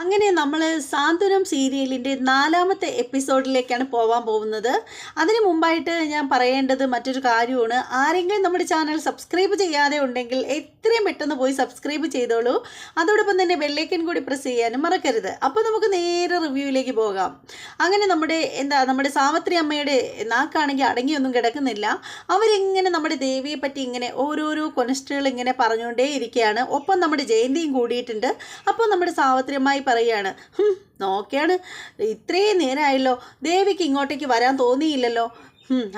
അങ്ങനെ നമ്മൾ സാന്ത്വനം സീരിയലിന്റെ നാലാമത്തെ എപ്പിസോഡിലേക്കാണ് പോകാൻ പോകുന്നത്. അതിന് മുമ്പായിട്ട് ഞാൻ പറയേണ്ടത് മറ്റൊരു കാര്യമാണ്. ആരെങ്കിലും നമ്മുടെ ചാനൽ സബ്സ്ക്രൈബ് ചെയ്യാതെ ഉണ്ടെങ്കിൽ എത്രയും പെട്ടെന്ന് പോയി സബ്സ്ക്രൈബ് ചെയ്തോളൂ. അതോടൊപ്പം തന്നെ ബെല്ലൈക്കൻ കൂടി പ്രസ് ചെയ്യാനും മറക്കരുത്. അപ്പോൾ നമുക്ക് നേരെ റിവ്യൂവിലേക്ക് പോകാം. അങ്ങനെ നമ്മുടെ എന്താ നമ്മുടെ സാവത്രി അമ്മയുടെ നാക്കാണെങ്കിൽ അടങ്ങിയൊന്നും കിടക്കുന്നില്ല. അവരിങ്ങനെ നമ്മുടെ ദേവിയെ പറ്റി ഇങ്ങനെ ഓരോരോ കൊനസ്റ്റുകൾ ഇങ്ങനെ പറഞ്ഞുകൊണ്ടേ ഇരിക്കുകയാണ് ഒപ്പം നമ്മുടെ ജയന്തിയും കൂടിയിട്ടുണ്ട്. അപ്പോൾ നമ്മുടെ സാവത്രി പറയുകയാണ് നോക്കിയാണ് ഇത്രയും നേരമായല്ലോ ദേവിക്ക് ഇങ്ങോട്ടേക്ക് വരാൻ തോന്നിയില്ലല്ലോ.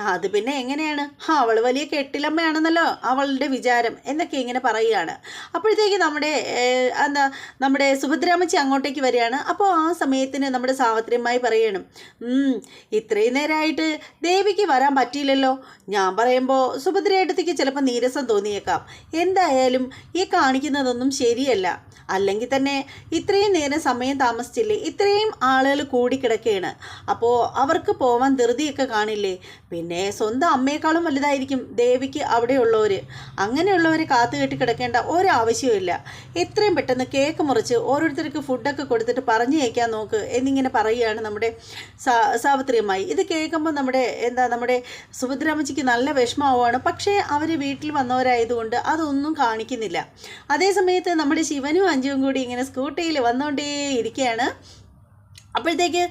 അത് പിന്നെ എങ്ങനെയാണ്? അവൾ വലിയ കെട്ടിലമ്മയാണെന്നല്ലോ അവളുടെ വിചാരം എന്നൊക്കെ ഇങ്ങനെ പറയുകയാണ്. അപ്പോഴത്തേക്ക് നമ്മുടെ എന്താ നമ്മുടെ സുഭദ്രാമച്ചി അങ്ങോട്ടേക്ക് വരികയാണ്. അപ്പോൾ ആ സമയത്തിന് നമ്മുടെ സാവത്രിയമ്മായി പറയണം "ഉം, ഇത്രയും നേരമായിട്ട് ദേവിക്ക് വരാൻ പറ്റിയില്ലല്ലോ. ഞാൻ പറയുമ്പോൾ സുഭദ്രയേട്ടത്തേക്ക് ചിലപ്പോൾ നീരസം തോന്നിയേക്കാം. എന്തായാലും ഈ കാണിക്കുന്നതൊന്നും ശരിയല്ല. അല്ലെങ്കിൽ തന്നെ ഇത്രയും നേരം സമയം താമസിച്ചില്ലേ? ഇത്രയും ആളുകൾ കൂടിക്കിടക്കുകയാണ് അപ്പോൾ അവർക്ക് പോവാൻ ധൃതിയൊക്കെ കാണില്ലേ? പിന്നെ സ്വന്തം അമ്മയെക്കാളും വലുതായിരിക്കും ദേവിക്ക് അവിടെയുള്ളവർ അങ്ങനെയുള്ളവർ കാത്തു കെട്ടി കിടക്കേണ്ട ഒരാവശ്യവുമില്ല. എത്രയും പെട്ടെന്ന് കേക്ക് മുറിച്ച് ഓരോരുത്തർക്ക് ഫുഡൊക്കെ കൊടുത്തിട്ട് പറഞ്ഞു കേൾക്കാൻ നോക്ക് എന്നിങ്ങനെ പറയുകയാണ് നമ്മുടെ സാവിത്രിയമായി ഇത് കേൾക്കുമ്പോൾ നമ്മുടെ എന്താ നമ്മുടെ സുഭദ്രാമച്ചിക്ക് നല്ല വിഷമമാവുകയാണ്. പക്ഷേ അവർ വീട്ടിൽ വന്നവരായതുകൊണ്ട് അതൊന്നും കാണിക്കുന്നില്ല. അതേ സമയത്ത് നമ്മുടെ ശിവനും അഞ്ജുവും കൂടി ഇങ്ങനെ സ്കൂട്ടിയിൽ വന്നുകൊണ്ടേ ഇരിക്കുകയാണ് അപ്പോഴത്തേക്ക്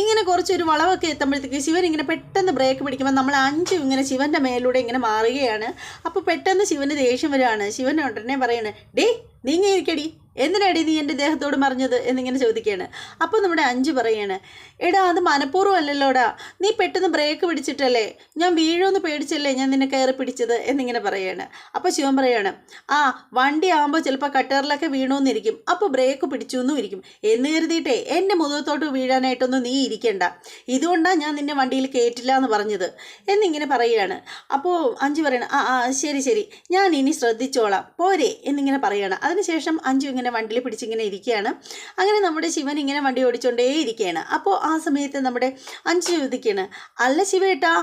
ഇങ്ങനെ കുറച്ചൊരു വളവൊക്കെ എത്തുമ്പോഴത്തേക്ക് ശിവൻ ഇങ്ങനെ പെട്ടെന്ന് ബ്രേക്ക് പിടിക്കുമ്പോൾ നമ്മൾ അഞ്ചും ഇങ്ങനെ ശിവന്റെ മേലൂടെ ഇങ്ങനെ മാറുകയാണ്. അപ്പോൾ പെട്ടെന്ന് ശിവന് ദേഷ്യം വരികയാണ്. ശിവൻ ഉടനെ പറയണേ ഡേ നീങ്ങി ഇരിക്കടി. എന്തിനാടി നീ എന്റെ ദേഹത്തോട് മറിഞ്ഞത് എന്നിങ്ങനെ ചോദിക്കുകയാണ്. അപ്പോൾ നമ്മുടെ അഞ്ച് പറയാണ് എടാ അത് മനഃപൂർവം അല്ലല്ലോടാ. നീ പെട്ടെന്ന് ബ്രേക്ക് പിടിച്ചിട്ടല്ലേ? ഞാൻ വീഴുമെന്ന് പേടിച്ചല്ലേ ഞാൻ നിന്നെ കയറി പിടിച്ചത്? എന്നിങ്ങനെ പറയാണ്. അപ്പോൾ ശിവൻ പറയാണ് ആ വണ്ടി ആകുമ്പോൾ ചിലപ്പോൾ കട്ടറിലൊക്കെ വീണമെന്നിരിക്കും അപ്പോൾ ബ്രേക്ക് പിടിച്ചു എന്നും ഇരിക്കും. എന്ന് കരുതിയിട്ടേ എന്റെ മുഖത്തോട്ട് വീഴാനായിട്ടൊന്നും നീ ഇരിക്കണ്ട. ഇതുകൊണ്ടാണ് ഞാൻ നിന്നെ വണ്ടിയിൽ കയറ്റില്ല എന്ന് പറഞ്ഞത്. എന്നിങ്ങനെ പറയുകയാണ് അപ്പോൾ അഞ്ചു പറയണം ആ ആ ശരി ശരി. ഞാൻ ഇനി ശ്രദ്ധിച്ചോളാം. പോരെ. എന്നിങ്ങനെ പറയുകയാണ് അതിനുശേഷം അഞ്ചു ഇങ്ങനെ വണ്ടിയിൽ പിടിച്ചിങ്ങനെ ഇരിക്കുകയാണ്. അങ്ങനെ നമ്മുടെ ശിവൻ ഇങ്ങനെ വണ്ടി ഓടിച്ചുകൊണ്ടേ ഇരിക്കുകയാണ്. അപ്പോൾ ആ സമയത്ത് നമ്മുടെ അഞ്ച് ചോദിക്കുകയാണ് അല്ല ശിവേട്ടാ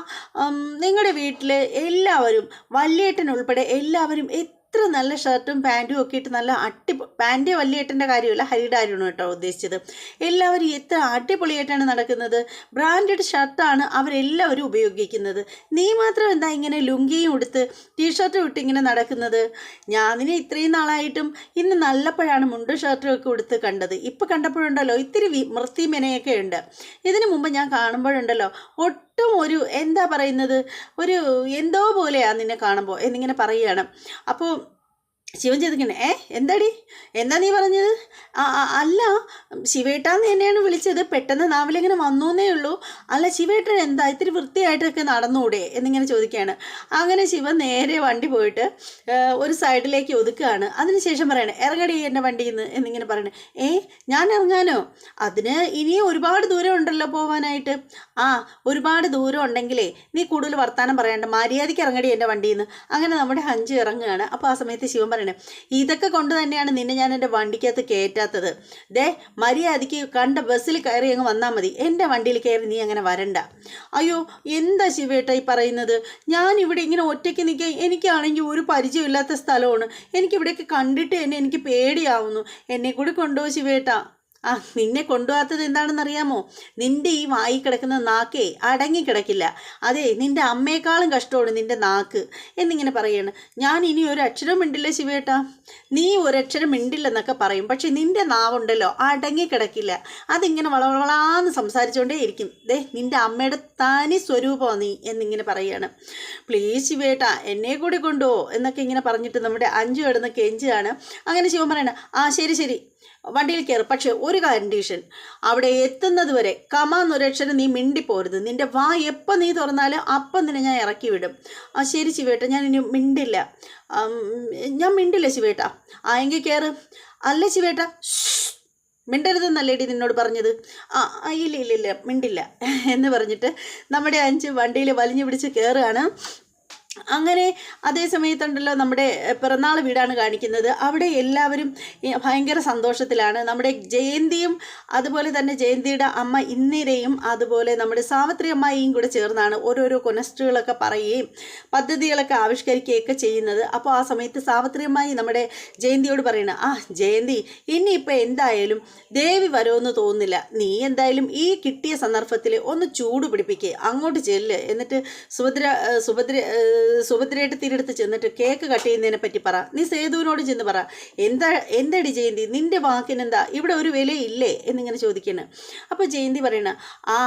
നിങ്ങളുടെ വീട്ടിൽ എല്ലാവരും വല്യേട്ടൻ ഉൾപ്പെടെ എല്ലാവരും എത്ര നല്ല ഷർട്ടും പാന്റും ഒക്കെ ഇട്ട് നല്ല അട്ടി പാന്റ് വല്യേട്ടന്റെ കാര്യമല്ല ഹരിയുടെ കേട്ടോ ഉദ്ദേശിച്ചത്. എല്ലാവരും എത്ര അടിപൊളിയായിട്ടാണ് നടക്കുന്നത്. ബ്രാൻഡഡ് ഷർട്ടാണ് അവരെല്ലാവരും ഉപയോഗിക്കുന്നത്. നീ മാത്രം എന്താ ഇങ്ങനെ ലുങ്കിയും ഉടുത്ത് ടീഷർട്ടും ഇട്ട് ഇങ്ങനെ നടക്കുന്നത്? ഞാനിനെ ഇത്രയും നാളായിട്ടും ഇന്ന് നല്ലപ്പോഴാണ് മുണ്ട് ഷർട്ടും ഒക്കെ ഉടുത്ത് കണ്ടത്. ഇപ്പം കണ്ടപ്പോഴുണ്ടല്ലോ ഇത്തിരി വി- മെനയൊക്കെ ഉണ്ട്. ഇതിനു മുമ്പ് ഞാൻ കാണുമ്പോഴുണ്ടല്ലോ ഒരു എന്താ പറയുന്നത്? ഒരു എന്തോ പോലെയാണ് നിന്നെ കാണുമ്പോൾ എന്നിങ്ങനെ പറയുകയാണ്. അപ്പോൾ ശിവൻ ചോദിക്കണേ ഏ എന്താടി? എന്താ നീ പറഞ്ഞത്? അല്ല ശിവേട്ടാന്ന് തന്നെയാണ് വിളിച്ചത്. പെട്ടെന്ന് നാവിലിങ്ങനെ വന്നൂന്നേ ഉള്ളൂ. അല്ല ശിവേട്ടൻ എന്താ ഇത്തിരി വൃത്തിയായിട്ടൊക്കെ നടന്നൂടെ എന്നിങ്ങനെ ചോദിക്കുകയാണ്. അങ്ങനെ ശിവൻ നേരെ വണ്ടി പോയിട്ട് ഒരു സൈഡിലേക്ക് ഒതുക്കുകയാണ്. അതിനുശേഷം പറയണേ ഇറങ്ങടി എന്റെ വണ്ടിയിൽ നിന്ന് എന്നിങ്ങനെ പറയണേ. ഏ ഞാൻ ഇറങ്ങാനോ? അതിന് ഇനിയും ഒരുപാട് ദൂരം ഉണ്ടല്ലോ പോകാനായിട്ട് ആ ഒരുപാട് ദൂരം ഉണ്ടെങ്കിലേ നീ കൂടുതൽ വർത്തമാനം പറയണ്ട മര്യാദയ്ക്ക് ഇറങ്ങടി എന്റെ വണ്ടിയിൽ നിന്ന് അങ്ങനെ നമ്മുടെ ഹഞ്ച് ഇറങ്ങുകയാണ്. അപ്പോൾ ആ സമയത്ത് ശിവൻ പറയണേ. ഇതൊക്കെ കൊണ്ട് തന്നെയാണ് നിന്നെ ഞാൻ എന്റെ വണ്ടിക്കകത്ത് കയറ്റാത്തത്. ദേ മര്യാദയ്ക്ക് കണ്ട ബസ്സിൽ കയറി അങ്ങ് വന്നാൽ മതി. എന്റെ വണ്ടിയിൽ കയറി നീ അങ്ങനെ വരണ്ട. അയ്യോ എന്താ ശിവേട്ട ഈ പറയുന്നത്? ഞാൻ ഇവിടെ ഇങ്ങനെ ഒറ്റയ്ക്ക് നിൽക്കാൻ എനിക്കാണെങ്കിൽ ഒരു പരിചയമില്ലാത്ത സ്ഥലമാണ്. എനിക്കിവിടെയൊക്കെ കണ്ടിട്ട് തന്നെ എനിക്ക് പേടിയാവുന്നു. എന്നെ കൂടി കൊണ്ടുപോ ശിവേട്ട. ആ നിന്നെ കൊണ്ടുപോകാത്തത് എന്താണെന്ന് അറിയാമോ നിന്റെ ഈ വായി കിടക്കുന്ന നാക്കേ അടങ്ങി കിടക്കില്ല അതെ നിന്റെ അമ്മയെക്കാളും കഷ്ടമാണ് നിന്റെ നാക്ക്. എന്നിങ്ങനെ പറയാണ്. ഞാൻ ഇനി ഒരു അക്ഷരം മിണ്ടില്ല ശിവേട്ടാ. നീ ഒരക്ഷരം മിണ്ടില്ലെന്നൊക്കെ പറയും. പക്ഷെ നിന്റെ നാവുണ്ടല്ലോ അടങ്ങി കിടക്കില്ല അതിങ്ങനെ വളവളാന്ന് സംസാരിച്ചുകൊണ്ടേ ഇരിക്കും. ദേ നിന്റെ അമ്മയുടെ തനി സ്വരൂപമാണ് നീ എന്നിങ്ങനെ പറയാണ്. പ്ലീസ് ശിവേട്ടാ എന്നെ കൂടി കൊണ്ടുപോ എന്നൊക്കെ ഇങ്ങനെ പറഞ്ഞിട്ട് നമ്മുടെ അഞ്ചു കിടന്ന് കെഞ്ചാണ് അങ്ങനെ ശിവൻ പറയണ ആ ശരി ശരി. വണ്ടിയിൽ കയറും. പക്ഷേ ഒരു കണ്ടീഷൻ അവിടെ എത്തുന്നത് വരെ കമാന്നൊരക്ഷരം നീ മിണ്ടിപ്പോരുത്. നിന്റെ വാ എപ്പോൾ നീ തുറന്നാലും അപ്പം നിന്നെ ഞാൻ ഇറക്കി വിടും. ആ ശരി ശിവേട്ട ഞാൻ ഇനി മിണ്ടില്ല. ഞാൻ മിണ്ടില്ല ശിവേട്ട. ആ എങ്കിൽ കയറ്. അല്ല ശിവേട്ട. മിണ്ടരുതെന്നല്ലേടി നിന്നോട് പറഞ്ഞത്? ആ, ഇല്ല ഇല്ല ഇല്ല മിണ്ടില്ല എന്ന് പറഞ്ഞിട്ട് നമ്മുടെ അഞ്ച് വണ്ടിയിൽ വലിഞ്ഞു പിടിച്ച് കയറുകയാണ്. അങ്ങനെ അതേ സമയത്തുണ്ടല്ലോ നമ്മുടെ പിറന്നാൾ വീടാണ് കാണിക്കുന്നത്. അവിടെ എല്ലാവരും ഭയങ്കര സന്തോഷത്തിലാണ്. നമ്മുടെ ജയന്തിയും അതുപോലെ തന്നെ ജയന്തിയുടെ അമ്മ ഇന്ദിരയും അതുപോലെ നമ്മുടെ സാവിത്രി അമ്മായിയും കൂടെ ചേർന്നാണ് ഓരോരോ കൊനസ്റ്റുകളൊക്കെ പറയുകയും പദ്ധതികളൊക്കെ ആവിഷ്കരിക്കുകയൊക്കെ ചെയ്യുന്നത്. അപ്പോൾ ആ സമയത്ത് സാവിത്രി അമ്മായി നമ്മുടെ ജയന്തിയോട് പറയണം ആ ജയന്തി ഇനിയിപ്പോൾ എന്തായാലും ദേവി വരുമെന്ന് തോന്നുന്നില്ല. നീ എന്തായാലും ഈ കിട്ടിയ സന്ദർഭത്തിൽ ഒന്ന് ചൂട് പിടിപ്പിക്കുക അങ്ങോട്ട് ചെല്ല്. എന്നിട്ട് സുഭദ്ര സുഭദ്ര സുഭദ്രയുടെ തിരിടുത്ത് ചെന്നിട്ട് കേക്ക് കട്ട് ചെയ്യുന്നതിനെ പറ്റി പറ. നീ സേതുവിനോട് ചെന്ന് പറ. എന്താ എന്തടി ജയന്തി? നിന്റെ വാക്കിനെന്താ? ഇവിടെ ഒരു വിലയില്ലേ? എന്നിങ്ങനെ ചോദിക്കുന്നു അപ്പോൾ ജയന്തി പറയണ ആ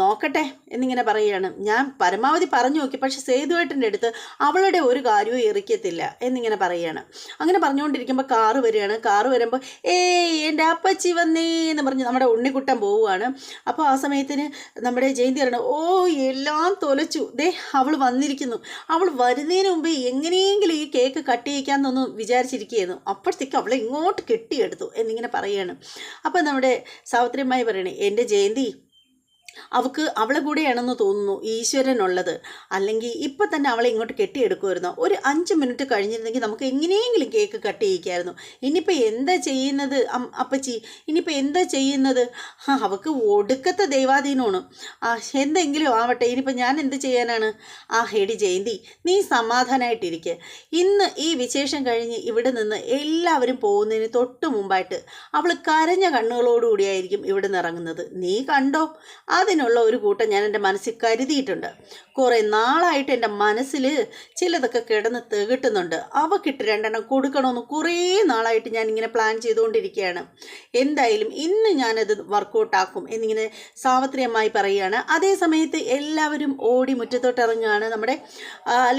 നോക്കട്ടെ എന്നിങ്ങനെ പറയുകയാണ് ഞാൻ പരമാവധി പറഞ്ഞു നോക്കി പക്ഷേ സേതുവേട്ടന്റെ അടുത്ത് അവളുടെ ഒരു കാര്യവും എറിക്കത്തില്ല എന്നിങ്ങനെ പറയുകയാണ് അങ്ങനെ പറഞ്ഞുകൊണ്ടിരിക്കുമ്പോൾ കാറ് വരികയാണ്. കാറ് വരുമ്പോൾ ഏയ് എന്റെ അപ്പച്ചി വന്നേ എന്ന് പറഞ്ഞ് നമ്മുടെ ഉണ്ണിക്കുട്ടൻ പോവുകയാണ്. അപ്പോൾ ആ സമയത്തിന് നമ്മുടെ ജയന്തി പറയണ ഓ എല്ലാം തൊലച്ചു. ദേ അവൾ വന്നിരിക്കുന്നു അവൾ വരുന്നതിന് മുമ്പ് എങ്ങനെയെങ്കിലും ഈ കേക്ക് കട്ട് ചെയ്യിക്കാമെന്നൊന്ന് വിചാരിച്ചിരിക്കുകയായിരുന്നു. അപ്പോഴത്തേക്ക് അവളെ ഇങ്ങോട്ട് കെട്ടിയെടുത്തു എന്നിങ്ങനെ പറയുകയാണ്. അപ്പോൾ നമ്മുടെ സാവിത്രിയമ്മായി പറയണേ എന്റെ ജയന്തി അവൾക്ക് അവളെ കൂടെയാണെന്ന് തോന്നുന്നു ഈശ്വരനുള്ളത്. അല്ലെങ്കിൽ ഇപ്പം തന്നെ അവളെ ഇങ്ങോട്ട് കെട്ടിയെടുക്കുമായിരുന്നു. ഒരു അഞ്ച് മിനിറ്റ് കഴിഞ്ഞിരുന്നെങ്കിൽ നമുക്ക് എങ്ങനെയെങ്കിലും കേക്ക് കട്ട് ചെയ്യിക്കായിരുന്നു. ഇനിയിപ്പോൾ എന്താ ചെയ്യുന്നത് അപ്പച്ചി? ഇനിയിപ്പോൾ എന്താ ചെയ്യുന്നത്? ആ അവൾക്ക് ഒടുക്കത്തെ ദൈവാധീനമാണ്. ആ എന്തെങ്കിലും ആവട്ടെ ഇനിയിപ്പോൾ ഞാൻ എന്ത് ചെയ്യാനാണ്? ആ ഹെഡി ജയന്തി നീ സമാധാനമായിട്ടിരിക്കുക ഇന്ന് ഈ വിശേഷം കഴിഞ്ഞ് ഇവിടെ നിന്ന് എല്ലാവരും പോകുന്നതിന് തൊട്ട് മുമ്പായിട്ട് അവൾ കരഞ്ഞ കണ്ണുകളോടുകൂടിയായിരിക്കും ഇവിടെ നിന്ന് ഇറങ്ങുന്നത്. നീ കണ്ടോ? അതിനുള്ള ഒരു കൂട്ടം ഞാൻ എന്റെ മനസ്സിൽ കരുതിയിട്ടുണ്ട്. കുറേ നാളായിട്ട് എന്റെ മനസ്സിൽ ചിലതൊക്കെ കിടന്ന് തികട്ടുന്നുണ്ട്. അവക്കിട്ട് രണ്ടെണ്ണം കൊടുക്കണമെന്ന് കുറേ നാളായിട്ട് ഞാൻ ഇങ്ങനെ പ്ലാൻ ചെയ്തുകൊണ്ടിരിക്കുകയാണ്. എന്തായാലും ഇന്ന് ഞാനത് വർക്കൗട്ടാക്കും എന്നിങ്ങനെ സാവത്രിയമ്മായി പറയുകയാണ്. അതേ സമയത്ത് എല്ലാവരും ഓടി മുറ്റത്തോട്ടിറങ്ങുകയാണ്. നമ്മുടെ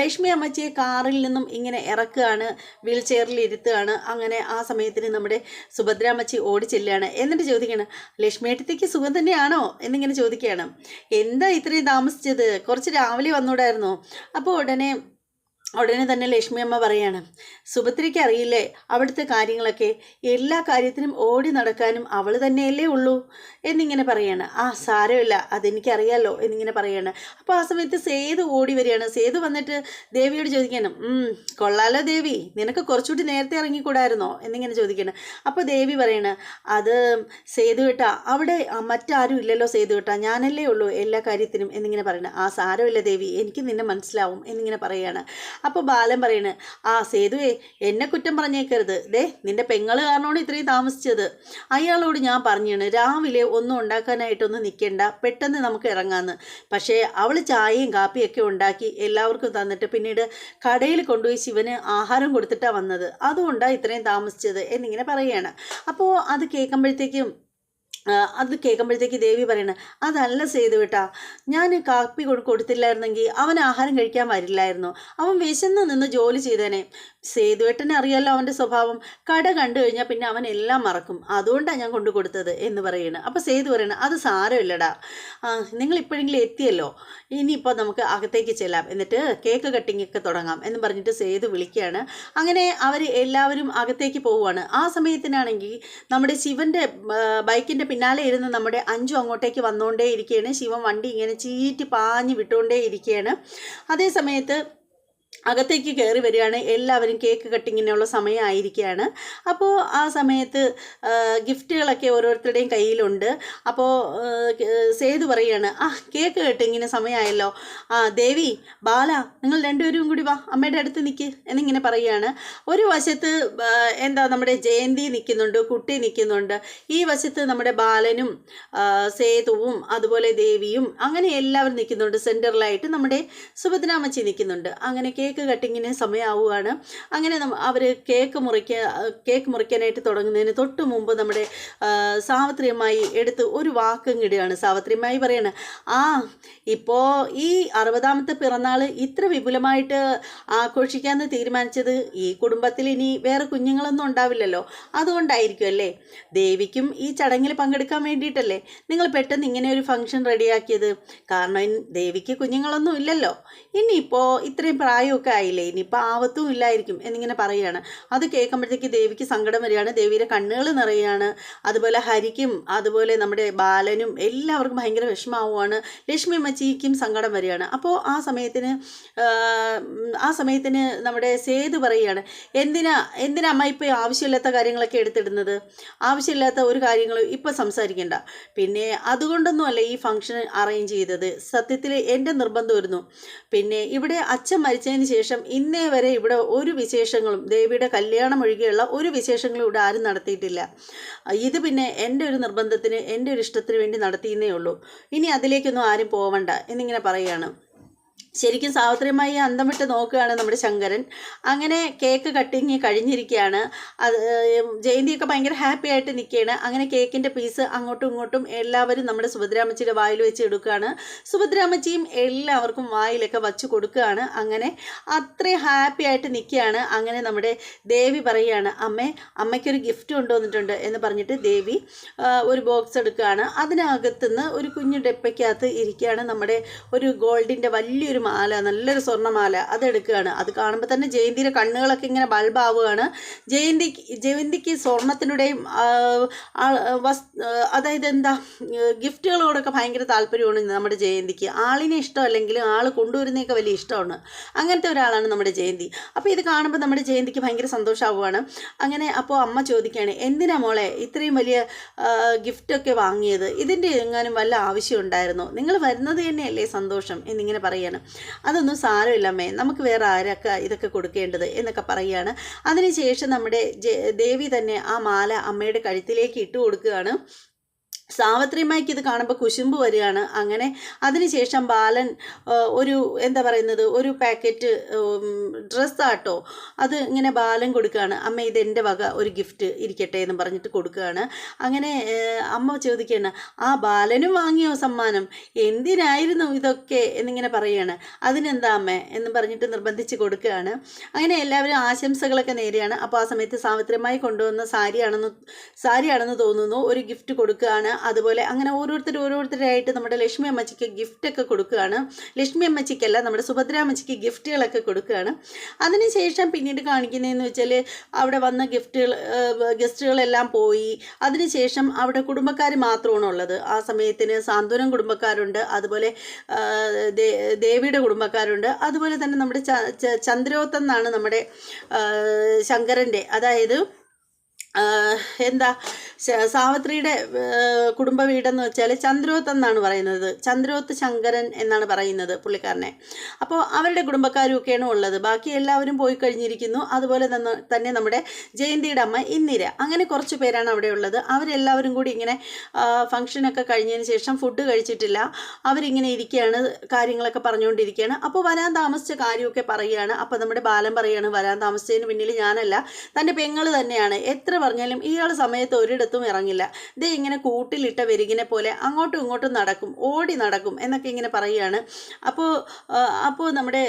ലക്ഷ്മി അമ്മച്ചിയെ കാറിൽ നിന്നും ഇങ്ങനെ ഇറക്കുകയാണ്. വീൽ ചെയറിൽ ഇരുത്തുകയാണ്. അങ്ങനെ ആ സമയത്തിന് നമ്മുടെ സുഭദ്രാമ്മച്ചി ഓടി ചെല്ലുകയാണ്. എന്നിട്ട് ചോദിക്കുകയാണ് ലക്ഷ്മിയേട്ടത്തേക്ക് സുഖം തന്നെയാണോ? എന്നിങ്ങനെ ചോദിക്കുകയാണ് എന്താ ഇത്രയും താമസിച്ചത്? കുറച്ച് രാവിലെ വന്നുകൂടായിരുന്നു അപ്പോൾ ഉടനെ ഉടനെ തന്നെ ലക്ഷ്മി അമ്മ പറയാണ് സുഭദ്രയ്ക്ക് അറിയില്ലേ അവിടുത്തെ കാര്യങ്ങളൊക്കെ? എല്ലാ കാര്യത്തിനും ഓടി നടക്കാനും അവൾ തന്നെയല്ലേ ഉള്ളൂ? എന്നിങ്ങനെ പറയാണ് ആ സാരമില്ല അതെനിക്കറിയാലോ എന്നിങ്ങനെ പറയാണ്. അപ്പോൾ ആ സമയത്ത് സേതു ഓടി വരികയാണ്. സേതു വന്നിട്ട് ദേവിയോട് ചോദിക്കണം "ഉം, കൊള്ളാലോ ദേവി നിനക്ക് കുറച്ചുകൂടി നേരത്തെ ഇറങ്ങിക്കൂടായിരുന്നോ? എന്നിങ്ങനെ ചോദിക്കണം അപ്പോൾ ദേവി പറയണ് അത് സേതു കേട്ടാ അവിടെ മറ്റാരും ഇല്ലല്ലോ സേതു കേട്ടാ ഞാനല്ലേ ഉള്ളൂ എല്ലാ കാര്യത്തിനും എന്നിങ്ങനെ പറയണം. ആ സാരമില്ല ദേവി എനിക്ക് നിന്നെ മനസ്സിലാവും എന്നിങ്ങനെ പറയാണ്. അപ്പോൾ ബാലൻ പറയണ് ആ സേതുവേ എന്നെ കുറ്റം പറഞ്ഞേക്കരുത്. ദേ നിന്റെ പെങ്ങൾ കാരണമാണ് ഇത്രയും താമസിച്ചത്. അയാളോട് ഞാൻ പറഞ്ഞാണ് രാവിലെ ഒന്നും ഉണ്ടാക്കാനായിട്ടൊന്നും നിൽക്കേണ്ട പെട്ടെന്ന് നമുക്ക് ഇറങ്ങാമെന്ന് പക്ഷേ അവൾ ചായയും കാപ്പിയൊക്കെ ഉണ്ടാക്കി എല്ലാവർക്കും തന്നിട്ട് പിന്നീട് കടയിൽ കൊണ്ടുപോയി ശിവന് ആഹാരം കൊടുത്തിട്ടാണ് വന്നത്. അതുകൊണ്ടാണ് ഇത്രയും താമസിച്ചത് എന്നിങ്ങനെ പറയുകയാണ് അപ്പോൾ അത് കേൾക്കുമ്പോഴത്തേക്കും അത് കേൾക്കുമ്പോഴത്തേക്ക് ദേവി പറയണ അതല്ല സേതു കേട്ടാ ഞാൻ കാപ്പി കൊടു കൊടുത്തില്ലായിരുന്നെങ്കിൽ അവൻ ആഹാരം കഴിക്കാൻ വരില്ലായിരുന്നു. അവൻ വിശന്ന് നിന്ന് ജോലി ചെയ്തേനെ. സേതുവേട്ടനെ അറിയാലോ അവന്റെ സ്വഭാവം. കട കണ്ടു കഴിഞ്ഞാൽ പിന്നെ അവൻ എല്ലാം മറക്കും. അതുകൊണ്ടാണ് ഞാൻ കൊണ്ടു കൊടുത്തത് എന്ന് പറയണ്. അപ്പോൾ സേതു പറയണ അത് സാരമില്ലടാ. നിങ്ങൾ ഇപ്പോഴെങ്കിലും എത്തിയല്ലോ. ഇനിയിപ്പോൾ നമുക്ക് അകത്തേക്ക് ചെല്ലാം. എന്നിട്ട് കേക്ക് കട്ടിംഗ് ഒക്കെ തുടങ്ങാം എന്ന് പറഞ്ഞിട്ട് സേതു വിളിക്കുകയാണ് അങ്ങനെ അവർ എല്ലാവരും അകത്തേക്ക് പോവുകയാണ് ആ സമയത്തിനാണെങ്കിൽ നമ്മുടെ ശിവന്റെ ബൈക്കിന്റെ പിന്നാലെ ഇരുന്ന് നമ്മുടെ അഞ്ചു അങ്ങോട്ടേക്ക് വന്നുകൊണ്ടേ ഇരിക്കുകയാണ് ശിവൻ വണ്ടി ഇങ്ങനെ ചീറ്റി പാഞ്ഞ് വിട്ടുകൊണ്ടേ ഇരിക്കുകയാണ് അതേ സമയത്ത് അകത്തേക്ക് കയറി വരികയാണ്. എല്ലാവരും കേക്ക് കട്ടിങ്ങിനുള്ള സമയമായിരിക്കുകയാണ്. അപ്പോൾ ആ സമയത്ത് ഗിഫ്റ്റുകളൊക്കെ ഓരോരുത്തരുടെയും കയ്യിലുണ്ട്. അപ്പോൾ സേതു പറയുകയാണ് ആ കേക്ക് കട്ടിങ്ങിന് സമയമായല്ലോ. ആ ദേവി ബാല നിങ്ങൾ രണ്ടുപേരും കൂടി വാ. അമ്മയുടെ അടുത്ത് നിൽക്ക് എന്നിങ്ങനെ പറയുകയാണ്. ഒരു വശത്ത് എന്താ നമ്മുടെ ജയന്തി നിൽക്കുന്നുണ്ട് കുട്ടി നിൽക്കുന്നുണ്ട്. ഈ വശത്ത് നമ്മുടെ ബാലനും സേതുവും അതുപോലെ ദേവിയും അങ്ങനെ എല്ലാവരും നിൽക്കുന്നുണ്ട്. സെന്ററിലായിട്ട് നമ്മുടെ സുഭദ്രാമച്ചി നിൽക്കുന്നുണ്ട്. അങ്ങനെ കേക്ക് കട്ടിങ്ങിന് സമയമാവുകയാണ് അങ്ങനെ അവർ കേക്ക് മുറിക്ക കേക്ക് മുറിക്കാനായിട്ട് തുടങ്ങുന്നതിന് തൊട്ട് മുമ്പ് നമ്മുടെ ആ, സാവിത്രിയമ്മായി എടുത്ത് ഒരു വാക്കും കിടുകയാണ് സാവിത്രിയമ്മായി പറയാണ് ആ ഇപ്പോൾ ഈ അറുപതാമത്തെ പിറന്നാൾ ഇത്ര വിപുലമായിട്ട് ആഘോഷിക്കാമെന്ന് തീരുമാനിച്ചത് ഈ കുടുംബത്തിൽ ഇനി വേറെ കുഞ്ഞുങ്ങളൊന്നും ഉണ്ടാവില്ലല്ലോ. അതുകൊണ്ടായിരിക്കും അല്ലേ ദേവിക്കും ഈ ചടങ്ങിൽ പങ്കെടുക്കാൻ വേണ്ടിയിട്ടല്ലേ നിങ്ങൾ പെട്ടെന്ന് ഇങ്ങനെ ഒരു ഫംഗ്ഷൻ റെഡിയാക്കിയത്? കാരണം ദേവിക്ക് കുഞ്ഞുങ്ങളൊന്നും ഇല്ലല്ലോ. ഇനിയിപ്പോൾ ഇത്രയും പ്രായം പ്രായമൊക്കെ ആയില്ലേ? ഇനിയിപ്പോൾ ആവത്തും ഇല്ലായിരിക്കും എന്നിങ്ങനെ പറയുകയാണ്. അത് കേൾക്കുമ്പോഴത്തേക്ക് ദേവിക്ക് സങ്കടം വരികയാണ്. ദേവിയുടെ കണ്ണുകൾ നിറയുകയാണ്. അതുപോലെ ഹരിക്കും അതുപോലെ നമ്മുടെ ബാലനും എല്ലാവർക്കും ഭയങ്കര വിഷമാവുകയാണ് ലക്ഷ്മി അമ്മച്ചിക്കും സങ്കടം വരികയാണ്. അപ്പോൾ ആ സമയത്തിന് ആ, സമയത്തിന് നമ്മുടെ സേതു പറയുകയാണ് എന്തിനാ എന്തിനാ അമ്മ ഇപ്പോൾ ആവശ്യമില്ലാത്ത കാര്യങ്ങളൊക്കെ എടുത്തിടുന്നത്? ആവശ്യമില്ലാത്ത ഒരു കാര്യങ്ങളും ഇപ്പോൾ സംസാരിക്കേണ്ട. പിന്നെ അതുകൊണ്ടൊന്നുമല്ല ഈ ഫംഗ്ഷൻ അറേഞ്ച് ചെയ്തത്. സത്യത്തിൽ എന്റെ നിർബന്ധമായിരുന്നു പിന്നെ ഇവിടെ അച്ഛൻ മരിച്ചതിന് ശേഷം ഇന്നേ വരെ ഇവിടെ ഒരു വിശേഷങ്ങളും ദേവിയുടെ കല്യാണം ഒഴികെയുള്ള ഒരു വിശേഷങ്ങളും ഇവിടെ ആരും നടത്തിയിട്ടില്ല. ഇത് പിന്നെ എന്റെ ഒരു നിർബന്ധത്തിന് എന്റെ ഒരു ഇഷ്ടത്തിന് വേണ്ടി നടത്തിയെന്നേ ഉള്ളൂ. ഇനി അതിലേക്കൊന്നും ആരും പോവണ്ട എന്നിങ്ങനെ പറയുകയാണ്. ശരിക്കും സാവിത്രിയമായി അന്തം വിട്ട് നോക്കുകയാണ് നമ്മുടെ ശങ്കരൻ. അങ്ങനെ കേക്ക് കട്ടിങ് കഴിഞ്ഞിരിക്കുകയാണ്. അത് ജയന്തിയൊക്കെ ഭയങ്കര ഹാപ്പി ആയിട്ട് നിൽക്കുകയാണ്. അങ്ങനെ കേക്കിന്റെ പീസ് അങ്ങോട്ടും ഇങ്ങോട്ടും എല്ലാവരും നമ്മുടെ സുഭദ്രാമച്ചിയുടെ വായിൽ വെച്ച് എടുക്കുകയാണ്. സുഭദ്രാമച്ചിയും എല്ലാവർക്കും വായിലൊക്കെ വച്ച് കൊടുക്കുകയാണ്. അങ്ങനെ അത്രയും ഹാപ്പി ആയിട്ട് നിൽക്കുകയാണ്. അങ്ങനെ നമ്മുടെ ദേവി പറയുകയാണ് അമ്മേ അമ്മയ്ക്കൊരു ഗിഫ്റ്റ് കൊണ്ടുവന്നിട്ടുണ്ട് എന്ന് പറഞ്ഞിട്ട് ദേവി ഒരു ബോക്സ് എടുക്കുകയാണ്. അതിനകത്തുനിന്ന് ഒരു കുഞ്ഞു ഡെപ്പയ്ക്കകത്ത് ഇരിക്കുകയാണ്. നമ്മുടെ ഒരു ഗോൾഡിന്റെ വലിയൊരു മാല നല്ലൊരു സ്വർണമാല അതെടുക്കുകയാണ്. അത് കാണുമ്പോൾ തന്നെ ജയന്തിയുടെ കണ്ണുകളൊക്കെ ഇങ്ങനെ ബൾബാവുകയാണ്. ജയന്തി ജയന്തിക്ക് സ്വർണത്തിനുടെയും വസ് അതായത് എന്താ ഗിഫ്റ്റുകളോടൊക്കെ ഭയങ്കര താല്പര്യമാണ് നമ്മുടെ ജയന്തിക്ക്. ആളിനെ ഇഷ്ടമല്ലെങ്കിലും ആൾ കൊണ്ടുവരുന്നതൊക്കെ വലിയ ഇഷ്ടമാണ്. അങ്ങനത്തെ ഒരാളാണ് നമ്മുടെ ജയന്തി. അപ്പോൾ ഇത് കാണുമ്പോൾ നമ്മുടെ ജയന്തിക്ക് ഭയങ്കര സന്തോഷമാവുകയാണ് അങ്ങനെ അപ്പോൾ അമ്മ ചോദിക്കുകയാണ് എന്തിനാ മോളെ ഇത്രയും വലിയ ഗിഫ്റ്റൊക്കെ വാങ്ങിയത്? ഇതിന്റെ എങ്ങാനും വല്ല ആവശ്യം ഉണ്ടായിരുന്നോ? നിങ്ങൾ വരുന്നത് തന്നെയല്ലേ സന്തോഷം? എന്നിങ്ങനെ പറയാണ് അതൊന്നും സാരമില്ല മേ നമുക്ക് വേറെ ആരൊക്കെ ഇതൊക്കെ കൊടുക്കേണ്ടത് എന്നൊക്കെ പറയുകയാണ്. അതിനുശേഷം നമ്മുടെ ദേവി തന്നെ ആ മാല അമ്മയുടെ കഴുത്തിലേക്ക് ഇട്ട് കൊടുക്കുകയാണ്. സാവത്രിമായ്ക്ക് ഇത് കാണുമ്പോൾ കുശുമ്പ് വരികയാണ്. അങ്ങനെ അതിനുശേഷം ബാലൻ ഒരു എന്താ പറയുന്നത് ഒരു പാക്കറ്റ് ഡ്രസ്സാട്ടോ അത് ഇങ്ങനെ ബാലൻ കൊടുക്കുകയാണ്. അമ്മ ഇത് എന്റെ വക ഒരു ഗിഫ്റ്റ് ഇരിക്കട്ടെ എന്ന് പറഞ്ഞിട്ട് കൊടുക്കുകയാണ്. അങ്ങനെ അമ്മ ചോദിക്കുകയാണ് ആ ബാലനും വാങ്ങിയോ സമ്മാനം? എന്തിനായിരുന്നു ഇതൊക്കെ? എന്നിങ്ങനെ പറയുകയാണ്. അതിനെന്താ അമ്മ? എന്ന് പറഞ്ഞിട്ട് നിർബന്ധിച്ച് കൊടുക്കുകയാണ്. അങ്ങനെ എല്ലാവരും ആശംസകളൊക്കെ നേരെയാണ് അപ്പോൾ ആ സമയത്ത് സാവിത്രിമായി കൊണ്ടുവന്ന സാരിയാണെന്ന് സാരിയാണെന്ന് തോന്നുന്നു. ഒരു ഗിഫ്റ്റ് കൊടുക്കുകയാണ്. അതുപോലെ അങ്ങനെ ഓരോരുത്തർ ഓരോരുത്തരായിട്ട് നമ്മുടെ ലക്ഷ്മി അമ്മച്ചിക്ക് ഗിഫ്റ്റൊക്കെ കൊടുക്കുകയാണ്. ലക്ഷ്മി അമ്മച്ചിക്കല്ല നമ്മുടെ സുഭദ്ര അമ്മച്ചിക്ക് ഗിഫ്റ്റുകളൊക്കെ കൊടുക്കുകയാണ്. അതിനുശേഷം പിന്നീട് കാണിക്കുന്നതെന്ന് വെച്ചാൽ അവിടെ വന്ന ഗിഫ്റ്റുകൾ ഗസ്റ്റുകളെല്ലാം പോയി. അതിനുശേഷം അവിടെ കുടുംബക്കാർ മാത്രമാണ് ഉള്ളത്. ആ സമയത്തിന് സാന്ത്വനം കുടുംബക്കാരുണ്ട് അതുപോലെ ദേവിയുടെ കുടുംബക്കാരുണ്ട്. അതുപോലെ തന്നെ നമ്മുടെ ച- ച- എന്നാണ് നമ്മുടെ ശങ്കരന്റെ. അതായത് എന്താ സാവത്രിയുടെ കുടുംബ വീടെന്ന് വെച്ചാൽ ചന്ദ്രോത്ത് എന്നാണ് പറയുന്നത്. ചന്ദ്രോത്ത് ശങ്കരൻ എന്നാണ് പറയുന്നത് പുള്ളിക്കാരനെ. അപ്പോൾ അവരുടെ കുടുംബക്കാരും ഒക്കെയാണ് ഉള്ളത്. ബാക്കി എല്ലാവരും പോയി കഴിഞ്ഞിരിക്കുന്നു. അതുപോലെ തന്നെ നമ്മുടെ ജയന്തിയുടെ അമ്മ ഇന്ദിര. അങ്ങനെ കുറച്ച് പേരാണ് അവിടെ ഉള്ളത്. അവരെല്ലാവരും കൂടി ഇങ്ങനെ ഫംഗ്ഷനൊക്കെ കഴിഞ്ഞതിന് ശേഷം ഫുഡ് കഴിച്ചിട്ടില്ല. അവരിങ്ങനെ ഇരിക്കുകയാണ് കാര്യങ്ങളൊക്കെ പറഞ്ഞുകൊണ്ടിരിക്കുകയാണ് അപ്പോൾ വരാൻ താമസിച്ച കാര്യമൊക്കെ പറയുകയാണ്. അപ്പോൾ നമ്മുടെ ബാലൻ പറയുകയാണ് വരാൻ താമസിച്ചതിന് പിന്നിൽ ഞാനല്ല. തന്റെ പെങ്ങൾ തന്നെയാണ്. എത്ര പറഞ്ഞാലും ഇയാൾ സമയത്ത് ഒരിടത്തും ഇറങ്ങില്ല. ദേ ഇങ്ങനെ കൂട്ടിലിട്ട വെരുകിനെ പോലെ അങ്ങോട്ടും ഇങ്ങോട്ടും നടക്കും ഓടി നടക്കും എന്നൊക്കെ ഇങ്ങനെ പറയുകയാണ്. അപ്പോൾ അപ്പോൾ നമ്മുടെ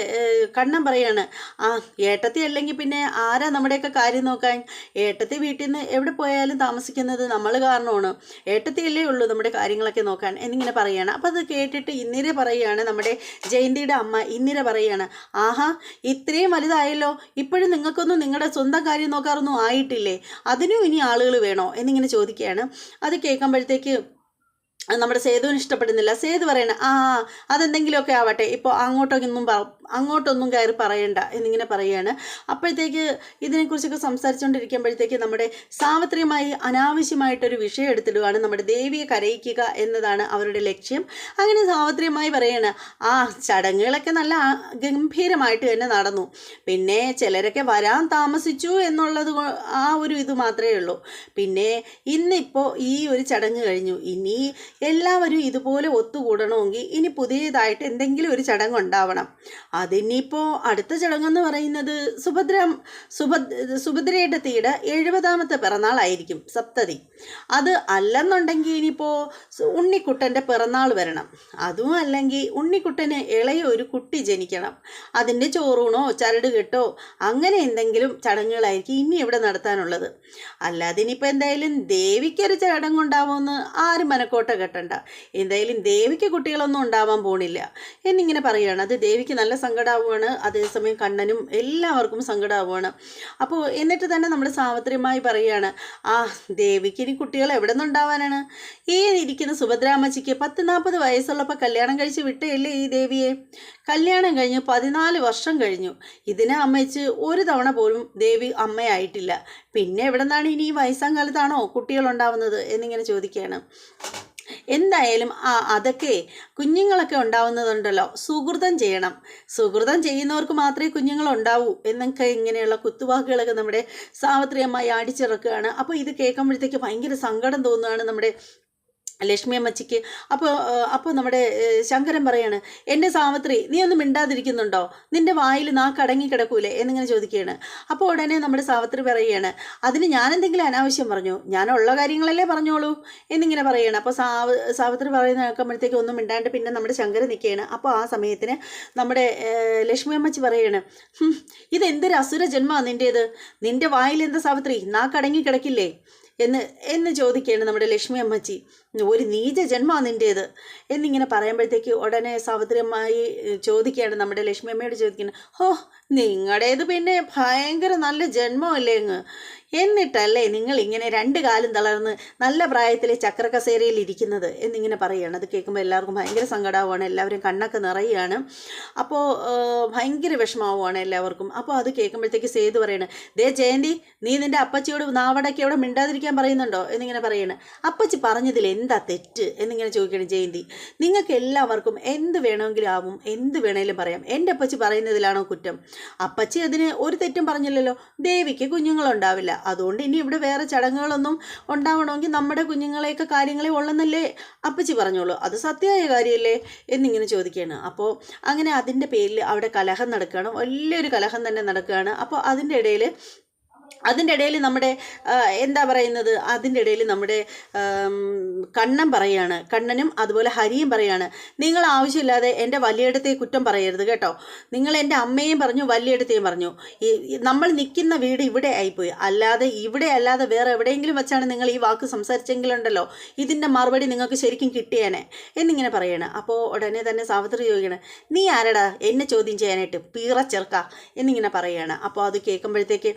കണ്ണൻ പറയാണ് ആ ഏട്ടത്തി അല്ലെങ്കിൽ പിന്നെ ആരാ നമ്മുടെയൊക്കെ കാര്യം നോക്കാൻ? ഏട്ടത്തി വീട്ടിൽ നിന്ന് എവിടെ പോയാലും താമസിക്കുന്നത് നമ്മൾ കാരണമാണ്. ഏട്ടത്തിയല്ലേ ഉള്ളൂ നമ്മുടെ കാര്യങ്ങളൊക്കെ നോക്കാൻ എന്നിങ്ങനെ പറയുകയാണ്. അപ്പോൾ അത് കേട്ടിട്ട് ഇന്ദിര പറയുകയാണ് നമ്മുടെ ജയന്തിയുടെ അമ്മ ഇന്ദിര പറയുകയാണ് ആഹാ ഇത്രയും വലുതായല്ലോ. ഇപ്പോഴും നിങ്ങൾക്കൊന്നും നിങ്ങളുടെ സ്വന്തം കാര്യം നോക്കാറൊന്നും ആയിട്ടില്ലേ? അതിനും ഇനി ആളുകൾ വേണോ എന്നിങ്ങനെ ചോദിക്കുകയാണ്. അത് കേൾക്കുമ്പോഴത്തേക്ക് നമ്മുടെ സേതുവിന് ഇഷ്ടപ്പെടുന്നില്ല. സേതു പറയണ ആ അതെന്തെങ്കിലുമൊക്കെ ആവട്ടെ. ഇപ്പോൾ അങ്ങോട്ടൊന്നും പറ അങ്ങോട്ടൊന്നും കയറി പറയണ്ട എന്നിങ്ങനെ പറയുകയാണ്. അപ്പോഴത്തേക്ക് ഇതിനെക്കുറിച്ചൊക്കെ സംസാരിച്ചുകൊണ്ടിരിക്കുമ്പോഴത്തേക്ക് നമ്മുടെ സാവത്രികമായി അനാവശ്യമായിട്ടൊരു വിഷയം എടുത്തിടുകയാണ് നമ്മുടെ ദേവിയെ കരയിക്കുക എന്നതാണ് അവരുടെ ലക്ഷ്യം. അങ്ങനെ സാവത്രികമായി പറയാണ് ആ ചടങ്ങുകളൊക്കെ നല്ല ഗംഭീരമായിട്ട് തന്നെ നടന്നു. പിന്നെ ചിലരൊക്കെ വരാൻ താമസിച്ചു എന്നുള്ളത് ആ ഒരു ഇത് മാത്രമേ ഉള്ളൂ. പിന്നെ ഇന്നിപ്പോൾ ഈ ഒരു ചടങ്ങ് കഴിഞ്ഞു. ഇനി എല്ലാവരും ഇതുപോലെ ഒത്തുകൂടണമെങ്കിൽ ഇനി പുതിയതായിട്ട് എന്തെങ്കിലും ഒരു ചടങ്ങ് ഉണ്ടാവണം. അതിനിപ്പോൾ അടുത്ത ചടങ്ങെന്ന് പറയുന്നത് സുഭദ്ര സുഭദ് സുഭദ്രയുടെ തീയുടെ എഴുപതാമത്തെ പിറന്നാളായിരിക്കും സപ്തതി. അത് അല്ലെന്നുണ്ടെങ്കിൽ ഇനിയിപ്പോൾ ഉണ്ണിക്കുട്ടന്റെ പിറന്നാൾ വരണം. അതും അല്ലെങ്കിൽ ഉണ്ണിക്കുട്ടന് ഇളയ ഒരു കുട്ടി ജനിക്കണം. അതിന്റെ ചോറൂണോ ചരട് കെട്ടോ അങ്ങനെ എന്തെങ്കിലും ചടങ്ങുകളായിരിക്കും ഇനി ഇവിടെ നടത്താനുള്ളത്. അല്ലാതെ ഇനിയിപ്പോൾ എന്തായാലും ദേവിക്കൊരു ചടങ്ങുണ്ടാവുമെന്ന് ആരും മനക്കോട്ട കെട്ടണ്ട. എന്തായാലും ദേവിക്ക് കുട്ടികളൊന്നും ഉണ്ടാവാൻ പോണില്ല. എന്നിങ്ങനെ പറയുകയാണ്. അത് ദേവിക്ക് നല്ല സങ്കടമാവുകയാണ് അതേസമയം കണ്ണനും എല്ലാവർക്കും സങ്കടമാവുകയാണ് അപ്പോൾ എന്നിട്ട് തന്നെ നമ്മൾ സാവത്രിയമായി പറയുകയാണ് ആ ദേവിക്ക് ഇനി കുട്ടികൾ എവിടെ നിന്നുണ്ടാവാനാണ്? ഈ ഇരിക്കുന്ന സുഭദ്രാമച്ചിക്ക് പത്ത് നാൽപ്പത് വയസ്സുള്ളപ്പോൾ കല്യാണം കഴിച്ച് വിട്ടേയില്ലേ ഈ ദേവിയെ? കല്യാണം കഴിഞ്ഞ് പതിനാല് വർഷം കഴിഞ്ഞു. ഇതിനെ അമ്മച്ച് ഒരു തവണ പോലും ദേവി അമ്മയായിട്ടില്ല. പിന്നെ എവിടെ നിന്നാണ് ഇനി ഈ വയസ്സാം കാലത്താണോ കുട്ടികളുണ്ടാവുന്നത് എന്നിങ്ങനെ ചോദിക്കുകയാണ്. എന്തായാലും ആ അതൊക്കെ കുഞ്ഞുങ്ങളൊക്കെ ഉണ്ടാവുന്നതുണ്ടല്ലോ. സുഹൃതം ചെയ്യണം. സുഹൃതം ചെയ്യുന്നവർക്ക് മാത്രമേ കുഞ്ഞുങ്ങൾ ഉണ്ടാവൂ എന്നൊക്കെ ഇങ്ങനെയുള്ള കുത്തുവാക്കുകളൊക്കെ നമ്മുടെ സാവിത്രി അമ്മായി അടിച്ചിറക്കുകയാണ് അപ്പോൾ ഇത് കേൾക്കുമ്പോഴത്തേക്ക് ഭയങ്കര സങ്കടം തോന്നുകയാണ് നമ്മുടെ ലക്ഷ്മി അമ്മച്ചിക്ക്. അപ്പോൾ അപ്പോൾ നമ്മുടെ ശങ്കരൻ പറയാണ് എന്റെ സാവിത്രി നീ ഒന്നും മിണ്ടാതിരിക്കുന്നുണ്ടോ? നിന്റെ വായിൽ നാക്ക് കടങ്ങി കിടക്കൂലേ? എന്നിങ്ങനെ ചോദിക്കുകയാണ്. അപ്പോൾ ഉടനെ നമ്മുടെ സാവിത്രി പറയുകയാണ് അതിന് ഞാൻ എന്തെങ്കിലും അനാവശ്യം പറഞ്ഞു? ഞാൻ ഉള്ള കാര്യങ്ങളല്ലേ പറഞ്ഞോളൂ? എന്നിങ്ങനെ പറയുകയാണ്. അപ്പോൾ സാവ് സാവിത്രി പറയുന്ന കേൾക്കുമ്പോഴത്തേക്ക് ഒന്നും മിണ്ടാണ്ട് പിന്നെ നമ്മുടെ ശങ്കരൻ നിൽക്കുകയാണ്. അപ്പോൾ ആ സമയത്തിന് നമ്മുടെ ലക്ഷ്മി അമ്മച്ചി പറയുകയാണ് "ഹും, ഇതെന്തൊരു അസുര ജന്മമാണ് നിന്റേത് നിന്റെ വായിൽ എന്താ സാവിത്രി? കടങ്ങി കിടക്കില്ലേ? എന്ന് എന്ന് ചോദിക്കുകയാണ് നമ്മുടെ ലക്ഷ്മി അമ്മച്ചി. ഒരു നീച ജന്മമാണ് നിന്റേത് എന്നിങ്ങനെ പറയുമ്പോഴത്തേക്ക് ഉടനെ സാവിത്രിയമ്മായി ചോദിക്കുകയാണ് നമ്മുടെ ലക്ഷ്മി അമ്മയോട് ചോദിക്കുന്നത് ഹോ നിങ്ങളുടേത് പിന്നെ ഭയങ്കര നല്ല ജന്മമല്ലേ അങ്ങ് എന്നിട്ടല്ലേ നിങ്ങൾ ഇങ്ങനെ രണ്ട് കാലും തളർന്ന് നല്ല പ്രായത്തിൽ ചക്രക്കസേരയിൽ ഇരിക്കുന്നത് എന്നിങ്ങനെ പറയുകയാണ് അത് കേൾക്കുമ്പോൾ എല്ലാവർക്കും ഭയങ്കര സങ്കടമാവുകയാണ് എല്ലാവരും കണ്ണൊക്കെ നിറയുകയാണ് അപ്പോൾ ഭയങ്കര വിഷമാവുകയാണ് എല്ലാവർക്കും. അപ്പോൾ അത് കേൾക്കുമ്പോഴത്തേക്ക് സേതു പറയണ് ദേ ജയന്തി നീ നിന്റെ അപ്പച്ചിയോട് നാവടയ്ക്ക് അവിടെ മിണ്ടാതിരിക്കാൻ പറയുന്നുണ്ടോ? എന്നിങ്ങനെ പറയണ്. അപ്പച്ചി പറഞ്ഞതിൽ എന്താ തെറ്റ്? എന്നിങ്ങനെ ചോദിക്കണം ജയന്തി. നിങ്ങൾക്ക് എല്ലാവർക്കും എന്ത് വേണമെങ്കിലും ആവും എന്ത് വേണമെങ്കിലും പറയാം. എന്റെ അപ്പച്ചി പറയുന്നതിലാണോ കുറ്റം? അപ്പച്ചി അതിന് ഒരു തെറ്റും പറഞ്ഞില്ലല്ലോ. ദേവിക്ക് കുഞ്ഞുങ്ങളുണ്ടാവില്ല. അതുകൊണ്ട് ഇനി ഇവിടെ വേറെ ചടങ്ങുകളൊന്നും ഉണ്ടാവണമെങ്കിൽ നമ്മുടെ കുഞ്ഞുങ്ങളെയൊക്കെ കാര്യങ്ങളെ ഉള്ളെന്നല്ലേ അപ്പച്ചി പറഞ്ഞോളൂ. അത് സത്യമായ കാര്യമല്ലേ എന്നിങ്ങനെ ചോദിക്കുകയാണ്. അപ്പോൾ അങ്ങനെ അതിന്റെ പേരിൽ അവിടെ കലഹം നടക്കുകയാണ്. വലിയൊരു കലഹം തന്നെ നടക്കുകയാണ്. അപ്പോൾ അതിന്റെ ഇടയിൽ അതിന്റെ ഇടയിൽ നമ്മുടെ എന്താ പറയുന്നത്? അതിന്റെ ഇടയിൽ നമ്മുടെ കണ്ണൻ പറയാണ്. കണ്ണനും അതുപോലെ ഹരിയും പറയാണ്. നിങ്ങൾ ആവശ്യമില്ലാതെ എന്റെ വലിയടത്തെ കുറ്റം പറയരുത് കേട്ടോ. നിങ്ങൾ എന്റെ അമ്മയും പറഞ്ഞു വലിയടത്തെയും പറഞ്ഞു. നമ്മൾ നിൽക്കുന്ന വീട് ഇവിടെ ആയിപ്പോയി. അല്ലാതെ ഇവിടെ അല്ലാതെ വേറെ എവിടെയെങ്കിലും വെച്ചാണ് നിങ്ങൾ ഈ വാക്ക് സംസാരിച്ചെങ്കിലുണ്ടല്ലോ. ഇതിന്റെ മറുപടി നിങ്ങൾക്ക് ശരിക്കും കിട്ടിയേനെ എന്നിങ്ങനെ പറയാണ്. അപ്പോൾ ഉടനെ തന്നെ സാവിത്രി ചോദിക്കണം നീ ആരടാ എന്നെ ചോദ്യം ചെയ്യാനായിട്ട്? പീറച്ചെറുക്ക എന്നിങ്ങനെ പറയാണ്. അപ്പോൾ അത് കേൾക്കുമ്പോഴത്തേക്ക്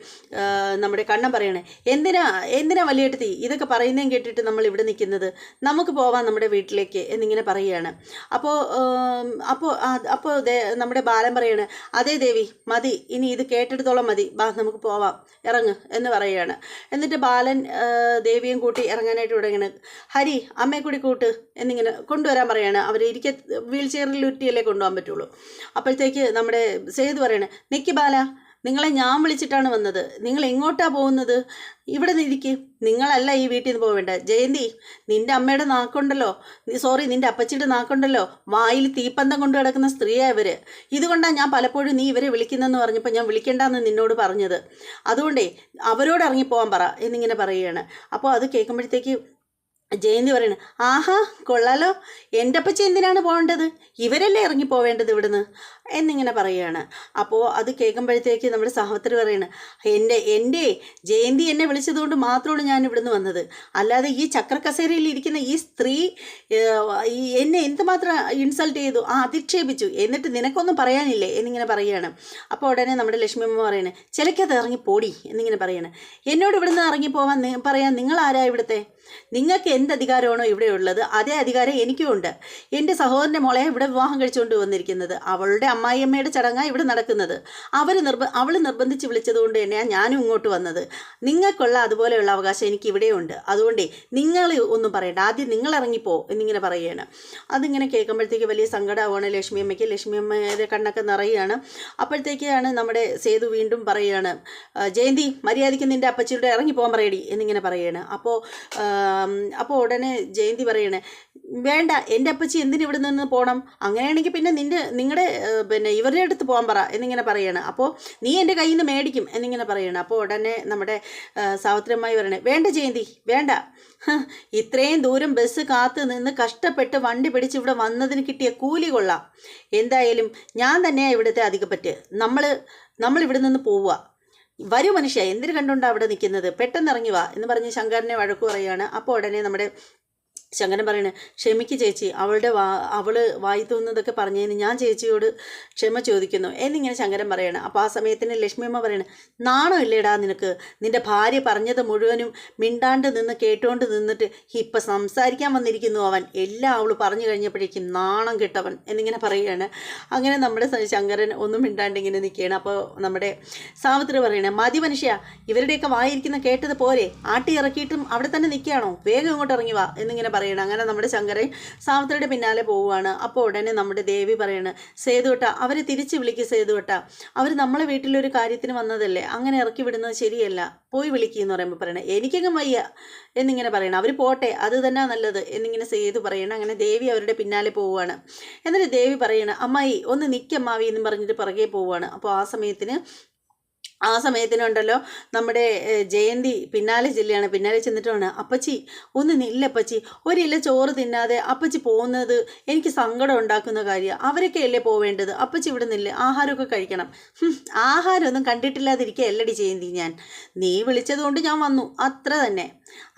നമ്മുടെ കണ്ണൻ പറയണേ. എന്തിനാ എന്തിനാ വലിയേട്ടത്തി ഇതൊക്കെ പറയുന്നതും കേട്ടിട്ട് നമ്മൾ ഇവിടെ നിൽക്കുന്നത്? നമുക്ക് പോവാം നമ്മുടെ വീട്ടിലേക്ക് എന്നിങ്ങനെ പറയുകയാണ്. അപ്പോൾ അപ്പോൾ അപ്പോൾ നമ്മുടെ ബാലൻ പറയാണ് അതേ ദേവി മതി. ഇനി ഇത് കേട്ടെടുത്തോളം മതി. ബാ നമുക്ക് പോവാം. ഇറങ്ങ് എന്ന് പറയുകയാണ്. എന്നിട്ട് ബാലൻ ദേവിയും കൂട്ടി ഇറങ്ങാനായിട്ട് തുടങ്ങണം ഹരി അമ്മയെ കൂടി കൂട്ട് എന്നിങ്ങനെ കൊണ്ടുവരാൻ പറയാണ്. അവർ ഇരിക്ക വീൽ ചെയറിൽ ഉരുട്ടിയല്ലേ കൊണ്ടുപോകാൻ പറ്റുള്ളൂ. അപ്പോഴത്തേക്ക് നമ്മുടെ സേതു പറയണേ നിക്ക് ബാല നിങ്ങളെ ഞാൻ വിളിച്ചിട്ടാണ് വന്നത്. നിങ്ങൾ എങ്ങോട്ടാ പോകുന്നത്? ഇവിടെ നിരിക്ക് നിങ്ങളല്ല ഈ വീട്ടിൽ നിന്ന് പോവേണ്ടത് ജയന്തി നിന്റെ അമ്മയുടെ നാക്കുണ്ടല്ലോ. സോറി നിന്റെ അപ്പച്ചിയുടെ നാക്കുണ്ടല്ലോ. വായിൽ തീപ്പന്തം കൊണ്ട് കിടക്കുന്ന സ്ത്രീയാണ് ഇവർ ഇതുകൊണ്ടാണ് ഞാൻ പലപ്പോഴും നീ ഇവരെ വിളിക്കുന്നതെന്ന് പറഞ്ഞപ്പോൾ ഞാൻ വിളിക്കേണ്ടെന്ന് നിന്നോട് പറഞ്ഞത്. അതുകൊണ്ടേ അവരോട് ഇറങ്ങിപ്പോവാൻ പറ എന്നിങ്ങനെ പറയുകയാണ്. അപ്പോൾ അത് കേൾക്കുമ്പോഴത്തേക്ക് ജയന്തി പറയണ ആഹാ കൊള്ളാലോ. എന്റെ അപ്പച്ചി എന്തിനാണ് പോകേണ്ടത്? ഇവരല്ലേ ഇറങ്ങി പോവേണ്ടത് ഇവിടുന്ന്? എന്നിങ്ങനെ പറയുകയാണ്. അപ്പോൾ അത് കേൾക്കുമ്പോഴത്തേക്ക് നമ്മുടെ സഹോദരി പറയുന്നത് എന്റെ എന്റെ ജയന്തി എന്നെ വിളിച്ചതുകൊണ്ട് മാത്രമാണ് ഞാൻ ഇവിടുന്ന് വന്നത്. അല്ലാതെ ഈ ചക്രക്കസേരയിൽ ഇരിക്കുന്ന ഈ സ്ത്രീ ഈ എന്നെ എന്തുമാത്രം ഇൻസൾട്ട് ചെയ്തു ആ അധിക്ഷേപിച്ചു എന്നിട്ട് നിനക്കൊന്നും പറയാനില്ലേ? എന്നിങ്ങനെ പറയുകയാണ്. അപ്പോൾ ഉടനെ നമ്മുടെ ലക്ഷ്മി അമ്മ പറയുന്നത് ചിലക്കത് ഇറങ്ങി പോടി എന്നിങ്ങനെ പറയണേ എന്നോട് ഇവിടുന്ന് ഇറങ്ങി പോവാൻ പറയാൻ നിങ്ങൾ ആരാ ഇവിടുത്തെ? നിങ്ങൾക്ക് എന്ത് അധികാരമാണോ ഇവിടെ ഉള്ളത് അതേ അധികാരം എനിക്കും ഉണ്ട് എന്റെ സഹോദരന്റെ മോളെ ഇവിടെ വിവാഹം കഴിച്ചുകൊണ്ട് വന്നിരിക്കുന്നത് അവളുടെ അമ്മായിയമ്മയുടെ ചടങ്ങാണ് ഇവിടെ നടക്കുന്നത്. അവർ നിർബ അവൾ നിർബന്ധിച്ച് വിളിച്ചതുകൊണ്ട് തന്നെയാണ് ഞാനും ഇങ്ങോട്ട് വന്നത്. നിങ്ങൾക്കുള്ള അതുപോലെയുള്ള അവകാശം എനിക്ക് ഇവിടെയുണ്ട് അതുകൊണ്ടേ നിങ്ങൾ ഒന്നും പറയണ്ട. ആദ്യം നിങ്ങൾ ഇറങ്ങിപ്പോ എന്നിങ്ങനെ പറയുകയാണ്. അതിങ്ങനെ കേൾക്കുമ്പോഴത്തേക്ക് വലിയ സങ്കടമാവാണ് ലക്ഷ്മി അമ്മയ്ക്ക്. ലക്ഷ്മി അമ്മയുടെ കണ്ണൊക്കെ നിറയുകയാണ്. അപ്പോഴത്തേക്കാണ് നമ്മുടെ സേതു വീണ്ടും പറയുകയാണ് ജയന്തി മര്യാദയ്ക്ക് നിന്റെ അപ്പച്ചിയുടെ ഇറങ്ങി പോകാൻ പറയടി എന്നിങ്ങനെ പറയുകയാണ്. അപ്പോൾ അപ്പോൾ ഉടനെ ജയന്തി പറയണേ വേണ്ട എന്റെ അപ്പച്ചി എന്തിനു ഇവിടെ നിന്ന് പോകണം അങ്ങനെയാണെങ്കിൽ പിന്നെ നിന്റെ നിങ്ങളുടെ പിന്നെ ഇവരുടെ അടുത്ത് പോകാൻ പറ എന്നിങ്ങനെ പറയാണ്. അപ്പോൾ നീ എന്റെ കയ്യിൽ നിന്ന് മേടിക്കും എന്നിങ്ങനെ പറയാണ്. അപ്പോൾ ഉടനെ നമ്മുടെ സാവിത്രിയമ്മായി പറയണേ വേണ്ട ജയന്തി വേണ്ട. ഇത്രയും ദൂരം ബസ് കാത്തു നിന്ന് കഷ്ടപ്പെട്ട് വണ്ടി പിടിച്ച് ഇവിടെ വന്നതിന് കിട്ടിയ കൂലി കൊള്ളാം. എന്തായാലും ഞാൻ തന്നെയാണ് ഇവിടുത്തെ അധികപ്പറ്റ്. നമ്മൾ നമ്മൾ ഇവിടെ നിന്ന് പോവുക. വരൂ മനുഷ്യ എന്തിനു കണ്ടുകൊണ്ടാണ് അവിടെ നിൽക്കുന്നത്? പെട്ടെന്ന് ഇറങ്ങി വാ എന്ന് പറഞ്ഞ് ശങ്കരനെ വഴക്കു പറയുകയാണ്. അപ്പോൾ ഉടനെ നമ്മുടെ ശങ്കരൻ പറയണേ ക്ഷമിക്ക് ചേച്ചി അവളുടെ വാ അവൾ വായി തോന്നുന്നതൊക്കെ പറഞ്ഞതിന് ഞാൻ ചേച്ചിയോട് ക്ഷമ ചോദിക്കുന്നു. എന്നിങ്ങനെ ശങ്കരൻ പറയണം. അപ്പോൾ ആ സമയത്തിന് ലക്ഷ്മിയമ്മ പറയണേ നാണോ ഇല്ലേടാ നിനക്ക്. നിന്റെ ഭാര്യ പറഞ്ഞത് മുഴുവനും മിണ്ടാണ്ട് നിന്ന് കേട്ടുകൊണ്ട് നിന്നിട്ട് ഇപ്പം സംസാരിക്കാൻ വന്നിരിക്കുന്നു അവൻ. എല്ലാം അവൾ പറഞ്ഞു കഴിഞ്ഞപ്പോഴേക്കും നാണം കിട്ടവൻ. എന്നിങ്ങനെ പറയുകയാണ് അങ്ങനെ നമ്മുടെ ശങ്കരൻ ഒന്നും മിണ്ടാണ്ട് ഇങ്ങനെ നിൽക്കുകയാണ്. അപ്പോൾ നമ്മുടെ സാവിത്രി പറയണേ മതി മനുഷ്യ ഇവരുടെയൊക്കെ വായിരിക്കുന്ന കേട്ടത് പോരെ. ആട്ടി ഇറക്കിയിട്ടും അവിടെ തന്നെ നിൽക്കുകയാണോ? വേഗം ഇങ്ങോട്ട് ഇറങ്ങി വാ. എന്നിങ്ങനെ പറയണം. അങ്ങനെ നമ്മുടെ ശങ്കരൻ സാവിത്രിയുടെ പിന്നാലെ പോവുകയാണ് അപ്പോൾ ഉടനെ നമ്മുടെ ദേവി പറയണ് സേതുവട്ട അവരെ തിരിച്ച് വിളിക്കുക സേതുവട്ട. അവർ നമ്മളെ വീട്ടിലൊരു കാര്യത്തിന് വന്നതല്ലേ? അങ്ങനെ ഇറക്കി വിടുന്നത് ശരിയല്ല. പോയി വിളിക്കുക എന്ന് പറയുമ്പോൾ പറയണേ. എനിക്കങ്ങ് വയ്യ എന്നിങ്ങനെ പറയണം. അവർ പോട്ടെ അത് തന്നെ നല്ലത് എന്നിങ്ങനെ സേതു പറയണം. അങ്ങനെ ദേവി അവരുടെ പിന്നാലെ പോവുകയാണ് എന്നിട്ട് ദേവി പറയണം അമ്മായി ഒന്ന് നിൽക്കമ്മാവി എന്ന് പറഞ്ഞിട്ട് പുറകെ പോവുകയാണ് അപ്പോൾ ആ സമയത്തിന് ആ സമയത്തിനുണ്ടല്ലോ നമ്മുടെ ജയന്തി പിന്നാലെ ചെല്ലുകയാണ് പിന്നാലെ ചെന്നിട്ടാണ് അപ്പച്ചി ഒന്ന് നില്ലപ്പച്ചി ഒരില്ല ചോറ് തിന്നാതെ അപ്പച്ചി പോകുന്നത് എനിക്ക് സങ്കടം ഉണ്ടാക്കുന്ന കാര്യം. അവരൊക്കെ അല്ലേ പോവേണ്ടത്? അപ്പച്ചി ഇവിടെ നില്ല. ആഹാരമൊക്കെ കഴിക്കണം. ആഹാരമൊന്നും കണ്ടിട്ടില്ലാതിരിക്കുക എല്ലടി ജയന്തി ഞാൻ. നീ വിളിച്ചതുകൊണ്ട് ഞാൻ വന്നു. അത്ര തന്നെ.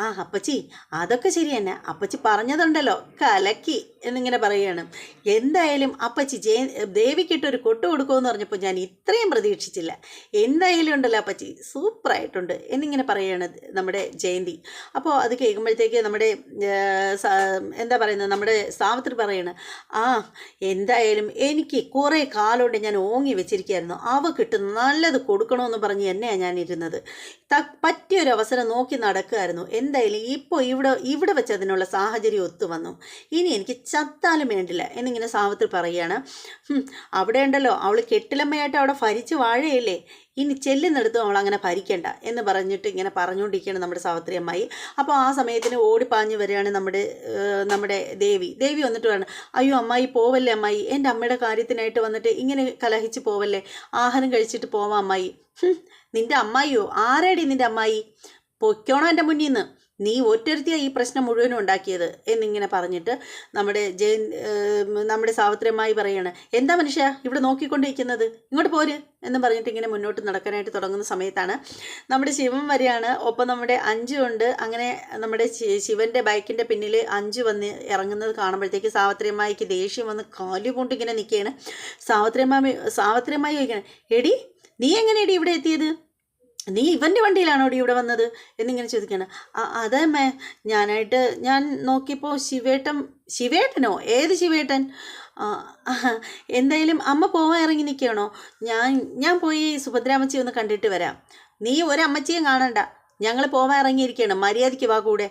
ആ അപ്പച്ചി അതൊക്കെ ശരി തന്നെ. അപ്പച്ചി പറഞ്ഞതുണ്ടല്ലോ കലക്കി എന്നിങ്ങനെ പറയുകയാണ്. എന്തായാലും അപ്പച്ചി ജയ ദേവിക്കിട്ടൊരു കൊട്ടു കൊടുക്കുമെന്ന് പറഞ്ഞപ്പോൾ ഞാൻ ഇത്രയും പ്രതീക്ഷിച്ചില്ല. എന്തായാലും ഉണ്ടല്ലോ അപ്പച്ചി സൂപ്പറായിട്ടുണ്ട് എന്നിങ്ങനെ പറയുകയാണ് നമ്മുടെ ജയന്തി. അപ്പോൾ അത് കേൾക്കുമ്പോഴത്തേക്ക് നമ്മുടെ എന്താ പറയുന്നത് നമ്മുടെ സാവിത്രി പറയാണ് ആ എന്തായാലും എനിക്ക് കുറേ കാലമുണ്ട് ഞാൻ ഓങ്ങി വെച്ചിരിക്കുകയായിരുന്നു. അവ കിട്ടുന്ന നല്ലത് കൊടുക്കണമെന്ന് പറഞ്ഞ് തന്നെയാണ് ഞാൻ ഇരുന്നത് ത പറ്റിയൊരു അവസരം നോക്കി നടക്കുമായിരുന്നു എന്തായാലും ഇപ്പോൾ ഇവിടെ ഇവിടെ വെച്ച് അതിനുള്ള സാഹചര്യം ഒത്തു വന്നു. ഇനി എനിക്ക് ചത്താലും വേണ്ടില്ല എന്നിങ്ങനെ സാവത്തിൽ പറയുകയാണ്. അവിടെ ഉണ്ടല്ലോ. അവൾ കെട്ടിലമ്മയായിട്ട് അവിടെ ഭരിച്ച് വാഴയല്ലേ? ഇനി ചെല്ലുന്നിടത്തും അവൾ അങ്ങനെ ഭരിക്കണ്ട എന്ന് പറഞ്ഞിട്ട് ഇങ്ങനെ പറഞ്ഞുകൊണ്ടിരിക്കുകയാണ് നമ്മുടെ സാവിത്രി അമ്മായി. അപ്പോൾ ആ സമയത്തിന് ഓടിപ്പാഞ്ഞ് വരികയാണ് നമ്മുടെ നമ്മുടെ ദേവി. ദേവി വന്നിട്ട് പറഞ്ഞു അയ്യോ അമ്മായി പോവല്ലേ അമ്മായി? എന്റെ അമ്മയുടെ കാര്യത്തിനായിട്ട് വന്നിട്ട് ഇങ്ങനെ കലഹിച്ച് പോവല്ലേ? ആഹാരം കഴിച്ചിട്ട് പോവാം അമ്മായി. നിന്റെ അമ്മായിയോ? ആരേടി നിന്റെ അമ്മായി? പൊയ്ക്കോണോ എന്റെ മുന്നിൽ നിന്ന് നീ ഒറ്റരുത്തിയാണ് ഈ പ്രശ്നം മുഴുവനും ഉണ്ടാക്കിയത് എന്നിങ്ങനെ പറഞ്ഞിട്ട് നമ്മുടെ ജയൻ നമ്മുടെ സാവിത്രിയമായി പറയാണ് എന്താ മനുഷ്യ ഇവിടെ നോക്കിക്കൊണ്ടിരിക്കുന്നത്? ഇങ്ങോട്ട് പോര് എന്ന് പറഞ്ഞിട്ട് ഇങ്ങനെ മുന്നോട്ട് നടക്കാനായിട്ട് തുടങ്ങുന്ന സമയത്താണ് നമ്മുടെ ശിവൻ വരെയാണ്. ഒപ്പം നമ്മുടെ അഞ്ചു ഉണ്ട്. അങ്ങനെ നമ്മുടെ ശിവന്റെ ബൈക്കിന്റെ പിന്നിൽ അഞ്ചു വന്ന് ഇറങ്ങുന്നത് കാണുമ്പോഴത്തേക്ക് സാവിത്രിയമ്മായിക്ക് ദേഷ്യം വന്ന് കാലു കൊണ്ട് ഇങ്ങനെ നിൽക്കുകയാണ് സാവത്രിയമ്മ സാവിത്രിയമ്മായി ചോദിക്കണം എടി നീ എങ്ങനെയാടി ഇവിടെ എത്തിയത്? നീ ഇവന്റെ വണ്ടിയിലാണോ ഇവിടെ വന്നത്? എന്നിങ്ങനെ ചോദിക്കുകയാണ്. "ആ- അതെ മേ ഞാനായിട്ട് ഞാൻ നോക്കിയപ്പോൾ ശിവേട്ടൻ ശിവേട്ടനോ? ഏത് ശിവേട്ടൻ? എന്തായാലും അമ്മ പോവാൻ ഇറങ്ങി നിൽക്കുകയാണോ? ഞാൻ ഞാൻ പോയി സുഭദ്രാമച്ചി ഒന്ന് കണ്ടിട്ട് വരാം. നീ ഒരമ്മച്ചിയും കാണണ്ട. ഞങ്ങൾ പോവാൻ ഇറങ്ങിയിരിക്കുകയാണ്. മര്യാദയ്ക്ക് വാ കൂടെ.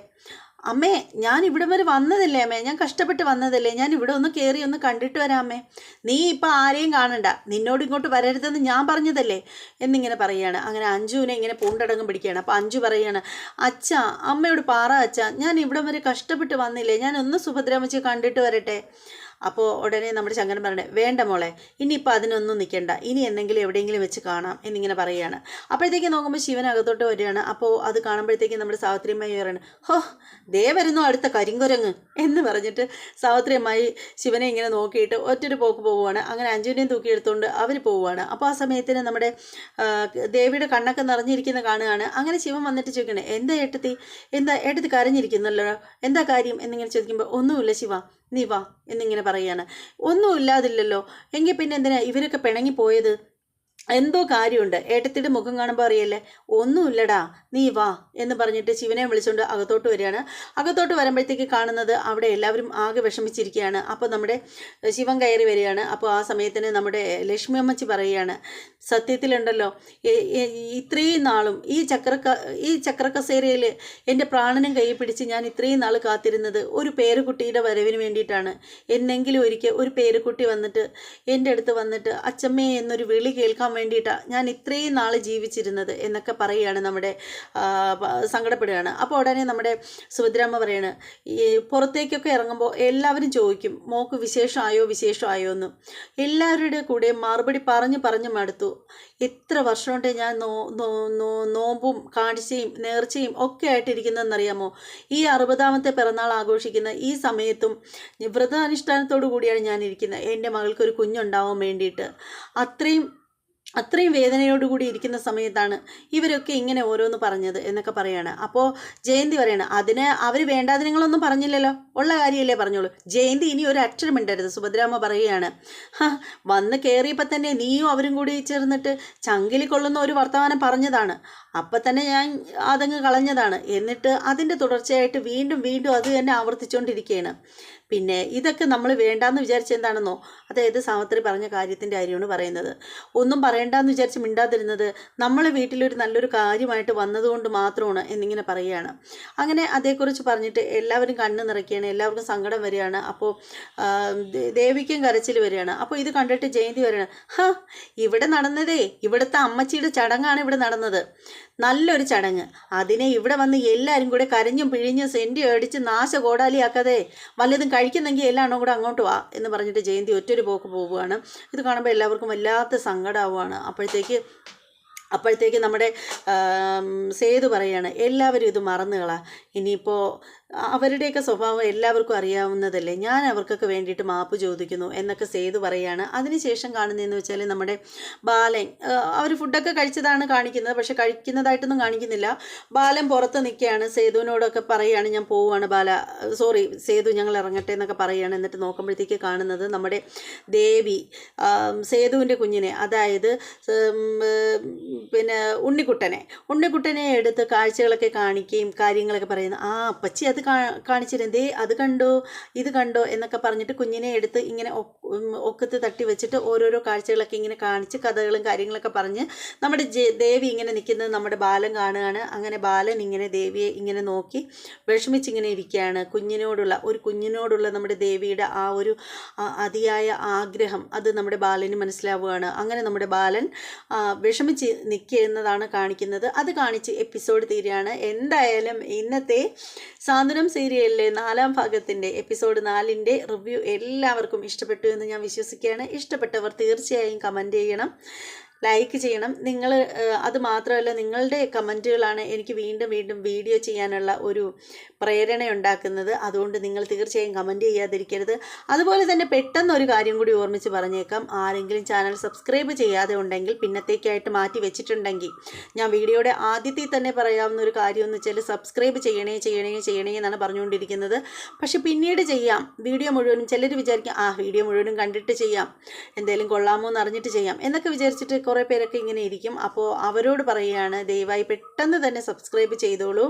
അമ്മേ ഞാൻ ഇവിടെ വരെ വന്നതല്ലേ അമ്മേ? ഞാൻ കഷ്ടപ്പെട്ട് വന്നതല്ലേ? ഞാൻ ഇവിടെ ഒന്ന് കയറി ഒന്ന് കണ്ടിട്ട് വരാമേ നീ ഇപ്പം ആരെയും കാണണ്ട. നിന്നോട് ഇങ്ങോട്ട് വരരുതെന്ന് ഞാൻ പറഞ്ഞതല്ലേ? എന്നിങ്ങനെ പറയുകയാണ്. അങ്ങനെ അഞ്ജുവിനെ ഇങ്ങനെ പൂണ്ടടങ്ങും പിടിക്കുകയാണ്. അപ്പോൾ അഞ്ജു പറയുകയാണ് അച്ഛ അമ്മയോട് പാറ അച്ഛ. ഞാൻ ഇവിടം വരെ കഷ്ടപ്പെട്ട് വന്നില്ലേ? ഞാൻ ഒന്ന് സുഭദ്രാമച്ചി കണ്ടിട്ട് വരട്ടെ. അപ്പോൾ ഉടനെ നമ്മുടെ ശങ്കരൻ പറയണേ വേണ്ട മോളെ ഇനിയിപ്പോൾ അതിനൊന്നും നിൽക്കണ്ട ഇനി എന്തെങ്കിലും എവിടെയെങ്കിലും വെച്ച് കാണാം എന്നിങ്ങനെ പറയുകയാണ്. അപ്പോഴത്തേക്ക് നോക്കുമ്പോൾ ശിവൻ അകത്തോട്ട് വരികയാണ്. അപ്പോൾ അത് കാണുമ്പോഴത്തേക്ക് നമ്മുടെ സാവിത്രിയമ്മായി പറയണം ഹോ ദേ വരുന്നു അടുത്ത കരിങ്കുരങ്ങ് എന്ന് പറഞ്ഞിട്ട് സാവിത്രിയമ്മായി ശിവനെ ഇങ്ങനെ നോക്കിയിട്ട് ഒറ്റൊരു പോക്ക് പോവുകയാണ് അങ്ങനെ അഞ്ജുവിനെയും തൂക്കിയെടുത്തുകൊണ്ട് അവർ പോവുകയാണ് അപ്പോൾ ആ സമയത്തിന് നമ്മുടെ ദേവിയുടെ കണ്ണൊക്കെ നിറഞ്ഞിരിക്കുന്ന കാണുകയാണ്. അങ്ങനെ ശിവൻ വന്നിട്ട് ചോദിക്കണേ എന്താ ഏട്ടത്തി? എന്താ ഏട്ടത്തി കരഞ്ഞിരിക്കുന്നല്ലോ? എന്താ കാര്യം? എന്നിങ്ങനെ ചോദിക്കുമ്പോൾ ഒന്നുമില്ല ശിവ. നീ വാ എന്നിങ്ങനെ പറയാണ്. ഒന്നുമില്ലാതില്ലല്ലോ എങ്കിൽ പിന്നെ എന്തിനാ ഇവരൊക്കെ പിണങ്ങി പോയത്? എന്തോ കാര്യമുണ്ട്. ഏട്ടത്തിയുടെ മുഖം കാണുമ്പോൾ അറിയല്ലേ? ഒന്നുമില്ലടാ നീ വാ എന്ന് പറഞ്ഞിട്ട് ശിവനെ വിളിച്ചുകൊണ്ട് അകത്തോട്ട് വരികയാണ്. അകത്തോട്ട് വരുമ്പോഴത്തേക്ക് കാണുന്നത് അവിടെ എല്ലാവരും ആകെ വിഷമിച്ചിരിക്കുകയാണ്. അപ്പോൾ നമ്മുടെ ശിവൻ കയറി വരികയാണ്. അപ്പോൾ ആ സമയത്തിന് നമ്മുടെ ലക്ഷ്മി അമ്മച്ചി പറയുകയാണ് സത്യത്തിലുണ്ടല്ലോ ഇത്രയും നാളും ഈ ചക്ര ഈ ചക്രക്കസേരയിൽ എന്റെ പ്രാണനും കൈ പിടിച്ച് ഞാൻ ഇത്രയും നാൾ കാത്തിരുന്നത് ഒരു പേരുകുട്ടിയുടെ വരവിന് വേണ്ടിയിട്ടാണ്. എന്നെങ്കിലും ഒരിക്കൽ ഒരു പേരുകുട്ടി വന്നിട്ട് എന്റെ അടുത്ത് വന്നിട്ട് അച്ചമ്മേ എന്നൊരു വിളി കേൾക്കാൻ വേണ്ടിയിട്ടാണ് ഞാൻ ഇത്രയും നാൾ ജീവിച്ചിരുന്നത് എന്നൊക്കെ പറയുകയാണ് നമ്മുടെ സങ്കടപ്പെടുകയാണ്. അപ്പോൾ ഉടനെ നമ്മുടെ സുഭദ്രാമ്മ പറയാണ് ഈ പുറത്തേക്കൊക്കെ ഇറങ്ങുമ്പോൾ എല്ലാവരും ചോദിക്കും മോക്ക് വിശേഷമായോ വിശേഷമായോ എന്ന്. എല്ലാവരുടെ കൂടെ മറുപടി പറഞ്ഞു പറഞ്ഞു മടുത്തു. എത്ര വർഷം കൊണ്ട് ഞാൻ നോ നോമ്പും കാഴ്ചയും നേർച്ചയും ഒക്കെ ആയിട്ടിരിക്കുന്നതെന്നറിയാമോ? ഈ അറുപതാമത്തെ പിറന്നാൾ ആഘോഷിക്കുന്ന ഈ സമയത്തും വ്രതാനുഷ്ഠാനത്തോടു കൂടിയാണ് ഞാൻ ഇരിക്കുന്നത് എന്റെ മകൾക്ക് ഒരു കുഞ്ഞുണ്ടാവാൻ വേണ്ടിയിട്ട്. അത്രയും അത്രയും വേദനയോടുകൂടി ഇരിക്കുന്ന സമയത്താണ് ഇവരൊക്കെ ഇങ്ങനെ ഓരോന്ന് പറഞ്ഞത് എന്നൊക്കെ പറയാണ്. അപ്പോൾ ജയന്തി പറയാണ് അതിന് അവർ വേണ്ടാതിനങ്ങളൊന്നും പറഞ്ഞില്ലല്ലോ. ഉള്ള കാര്യമല്ലേ പറഞ്ഞോളൂ. ജയന്തി ഇനി ഒരു അക്ഷരം മിണ്ടരുത് സുഭദ്രാമ്മ പറയുകയാണ്. വന്ന് കയറിയപ്പോൾ തന്നെ നീയും അവരും കൂടി ചേർന്നിട്ട് ചങ്കിലി കൊള്ളുന്ന ഒരു വർത്തമാനം പറഞ്ഞതാണ്. അപ്പം തന്നെ ഞാൻ അതങ്ങ് കളഞ്ഞതാണ്. എന്നിട്ട് അതിന്റെ തുടർച്ചയായിട്ട് വീണ്ടും വീണ്ടും അത് തന്നെ ആവർത്തിച്ചുകൊണ്ടിരിക്കുകയാണ് പിന്നെ ഇതൊക്കെ നമ്മൾ വേണ്ടാന്ന് വിചാരിച്ച എന്താണെന്നോ? അതായത് സാവത്രി പറഞ്ഞ കാര്യത്തിന്റെ കാര്യമാണ് പറയുന്നത്. ഒന്നും പറയണ്ടെന്ന് വിചാരിച്ച് മിണ്ടാതിരുന്നത് നമ്മൾ വീട്ടിലൊരു നല്ലൊരു കാര്യമായിട്ട് വന്നതുകൊണ്ട് മാത്രമാണ് എന്നിങ്ങനെ പറയുകയാണ്. അങ്ങനെ അതേക്കുറിച്ച് പറഞ്ഞിട്ട് എല്ലാവരും കണ്ണ് നിറയ്ക്കുകയാണ് എല്ലാവർക്കും സങ്കടം വരികയാണ്. അപ്പോൾ ദേവിക്കും കരച്ചിൽ വരികയാണ്. അപ്പോൾ ഇത് കണ്ടിട്ട് ജയന്തി വരികയാണ് ഹ ഇവിടെ നടന്നതേ ഇവിടുത്തെ അമ്മച്ചിയുടെ ചടങ്ങാണ് ഇവിടെ നടന്നത്. നല്ലൊരു ചടങ്ങ്. അതിനെ ഇവിടെ വന്ന് എല്ലാവരും കൂടെ കരഞ്ഞും പിഴിഞ്ഞും സെന്റി അടിച്ച് നാശ കോടാലിയാക്കാതെ വല്ലതും കഴിക്കുന്നെങ്കിൽ എല്ലാം കൂടെ അങ്ങോട്ട് വാ എന്ന് പറഞ്ഞിട്ട് ജയന്തി ഒറ്റൊരു പോക്ക് പോവുകയാണ്. ഇത് കാണുമ്പോൾ എല്ലാവർക്കും വല്ലാത്ത സങ്കടമാവുകയാണ് അപ്പോഴത്തേക്ക് അപ്പോഴത്തേക്ക് നമ്മുടെ സേതു പറയാണ് എല്ലാവരും ഇത് മറന്നുകളാ. ഇനിയിപ്പോൾ അവരുടെയൊക്കെ സ്വഭാവം എല്ലാവർക്കും അറിയാവുന്നതല്ലേ. ഞാൻ അവർക്കൊക്കെ വേണ്ടിയിട്ട് മാപ്പ് ചോദിക്കുന്നു എന്നൊക്കെ സേതു പറയാണ്. അതിനുശേഷം കാണുന്നതെന്ന് വെച്ചാൽ നമ്മുടെ ബാലൻ അവർ ഫുഡൊക്കെ കഴിച്ചതാണ് കാണിക്കുന്നത് പക്ഷെ കഴിക്കുന്നതായിട്ടൊന്നും കാണിക്കുന്നില്ല. ബാലൻ പുറത്ത് നിൽക്കുകയാണ്. സേതുവിനോടൊക്കെ പറയുകയാണ് ഞാൻ പോവുകയാണ് ബാല. സോറി സേതു ഞങ്ങൾ ഇറങ്ങട്ടെ എന്നൊക്കെ പറയുകയാണ് എന്നിട്ട് നോക്കുമ്പോഴത്തേക്ക് കാണുന്നത് നമ്മുടെ ദേവി സേതുവിന്റെ കുഞ്ഞിനെ. അതായത് പിന്നെ ഉണ്ണിക്കുട്ടനെ. ഉണ്ണിക്കുട്ടനെ എടുത്ത് കാഴ്ചകളൊക്കെ കാണിക്കുകയും കാര്യങ്ങളൊക്കെ പറയുന്നത് ആ അപ്പച്ചി അത് കാണിച്ചിരുന്നു അത് കണ്ടോ ഇത് കണ്ടോ എന്നൊക്കെ പറഞ്ഞിട്ട് കുഞ്ഞിനെ എടുത്ത് ഇങ്ങനെ ഒക്കത്ത് തട്ടി വെച്ചിട്ട് ഓരോരോ കാഴ്ചകളൊക്കെ ഇങ്ങനെ കാണിച്ച് കഥകളും കാര്യങ്ങളൊക്കെ പറഞ്ഞ് നമ്മുടെ ദേവി ഇങ്ങനെ നിൽക്കുന്നത് നമ്മുടെ ബാലൻ കാണുകയാണ്. അങ്ങനെ ബാലൻ ഇങ്ങനെ ദേവിയെ ഇങ്ങനെ നോക്കി വിഷമിച്ചിങ്ങനെ ഇരിക്കുകയാണ്. കുഞ്ഞിനോടുള്ള ഒരു കുഞ്ഞിനോടുള്ള നമ്മുടെ ദേവിയുടെ ആ ഒരു അതിയായ ആഗ്രഹം അത് നമ്മുടെ ബാലന് മനസ്സിലാവുകയാണ്. അങ്ങനെ നമ്മുടെ ബാലൻ വിഷമിച്ച് നിൽക്കുന്നതാണ് കാണിക്കുന്നത്. അത് കാണിച്ച് എപ്പിസോഡ് തീരുകയാണ്. എന്തായാലും ഇന്നത്തെ സാന്ത്വനം സീരിയലിലെ നാലാം ഭാഗത്തിന്റെ എപ്പിസോഡ് നാലിന്റെ റിവ്യൂ എല്ലാവർക്കും ഇഷ്ടപ്പെട്ടു എന്ന് ഞാൻ വിശ്വസിക്കുകയാണ്. ഇഷ്ടപ്പെട്ടവർ തീർച്ചയായും കമന്റ് ചെയ്യണം. ലൈക്ക് ചെയ്യണം. നിങ്ങൾ അത് മാത്രമല്ല നിങ്ങളുടെ കമന്റുകളാണ് എനിക്ക് വീണ്ടും വീണ്ടും വീഡിയോ ചെയ്യാനുള്ള ഒരു പ്രേരണ ഉണ്ടാക്കുന്നത് അതുകൊണ്ട് നിങ്ങൾ തീർച്ചയായും കമന്റ് ചെയ്യാതിരിക്കരുത്. അതുപോലെ തന്നെ പെട്ടെന്ന് ഒരു കാര്യം കൂടി ഓർമ്മിച്ച് പറഞ്ഞേക്കാം. ആരെങ്കിലും ചാനൽ സബ്സ്ക്രൈബ് ചെയ്യാതെ ഉണ്ടെങ്കിൽ പിന്നത്തേക്കായിട്ട് മാറ്റി വെച്ചിട്ടുണ്ടെങ്കിൽ ഞാൻ വീഡിയോയുടെ ആദ്യത്തിൽ തന്നെ പറയാവുന്ന ഒരു കാര്യം എന്ന് വെച്ചാൽ സബ്സ്ക്രൈബ് ചെയ്യണേ ചെയ്യണേ ചെയ്യണേ എന്നാണ് പറഞ്ഞുകൊണ്ടിരിക്കുന്നത്. പക്ഷെ പിന്നീട് ചെയ്യാം. വീഡിയോ മുഴുവനും ചിലർ വിചാരിക്കും ആ വീഡിയോ മുഴുവനും കണ്ടിട്ട് ചെയ്യാം. എന്തെങ്കിലും കൊള്ളാമോ എന്ന് അറിഞ്ഞിട്ട് ചെയ്യാം. എന്നൊക്കെ വിചാരിച്ചിട്ട് കുറേ പേരൊക്കെ ഇങ്ങനെ ഇരിക്കും. അപ്പോൾ അവരോട് പറയുകയാണ് ദയവായി പെട്ടെന്ന് തന്നെ സബ്സ്ക്രൈബ് ചെയ്തോളൂ.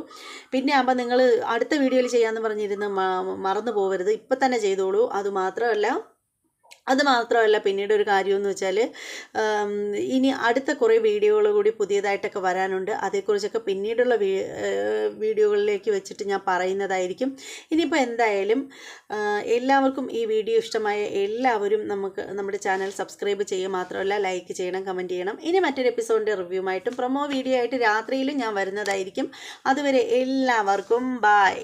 പിന്നെ ആകുമ്പോൾ നിങ്ങൾ അടുത്ത വീഡിയോയിൽ ചെയ്യാമെന്ന് പറഞ്ഞിരുന്ന് മറന്നു പോകരുത് ഇപ്പം തന്നെ ചെയ്തോളൂ. അതുമാത്രമല്ല അത് മാത്രമല്ല പിന്നീട് ഒരു കാര്യമെന്ന് വെച്ചാൽ ഇനി അടുത്ത കുറേ വീഡിയോകൾ കൂടി പുതിയതായിട്ടൊക്കെ വരാനുണ്ട്. അതേക്കുറിച്ചൊക്കെ പിന്നീടുള്ള വീഡിയോകളിലേക്ക് വെച്ചിട്ട് ഞാൻ പറയുന്നതായിരിക്കും. ഇനിയിപ്പോൾ എന്തായാലും എല്ലാവർക്കും ഈ വീഡിയോ ഇഷ്ടമായ എല്ലാവരും നമുക്ക് നമ്മുടെ ചാനൽ സബ്സ്ക്രൈബ് ചെയ്യുക മാത്രമല്ല ലൈക്ക് ചെയ്യണം കമന്റ് ചെയ്യണം. ഇനി മറ്റൊരു എപ്പിസോഡിന്റെ റിവ്യൂമായിട്ടും പ്രൊമോ വീഡിയോ ആയിട്ട് രാത്രിയിലും ഞാൻ വരുന്നതായിരിക്കും. അതുവരെ എല്ലാവർക്കും ബായ്.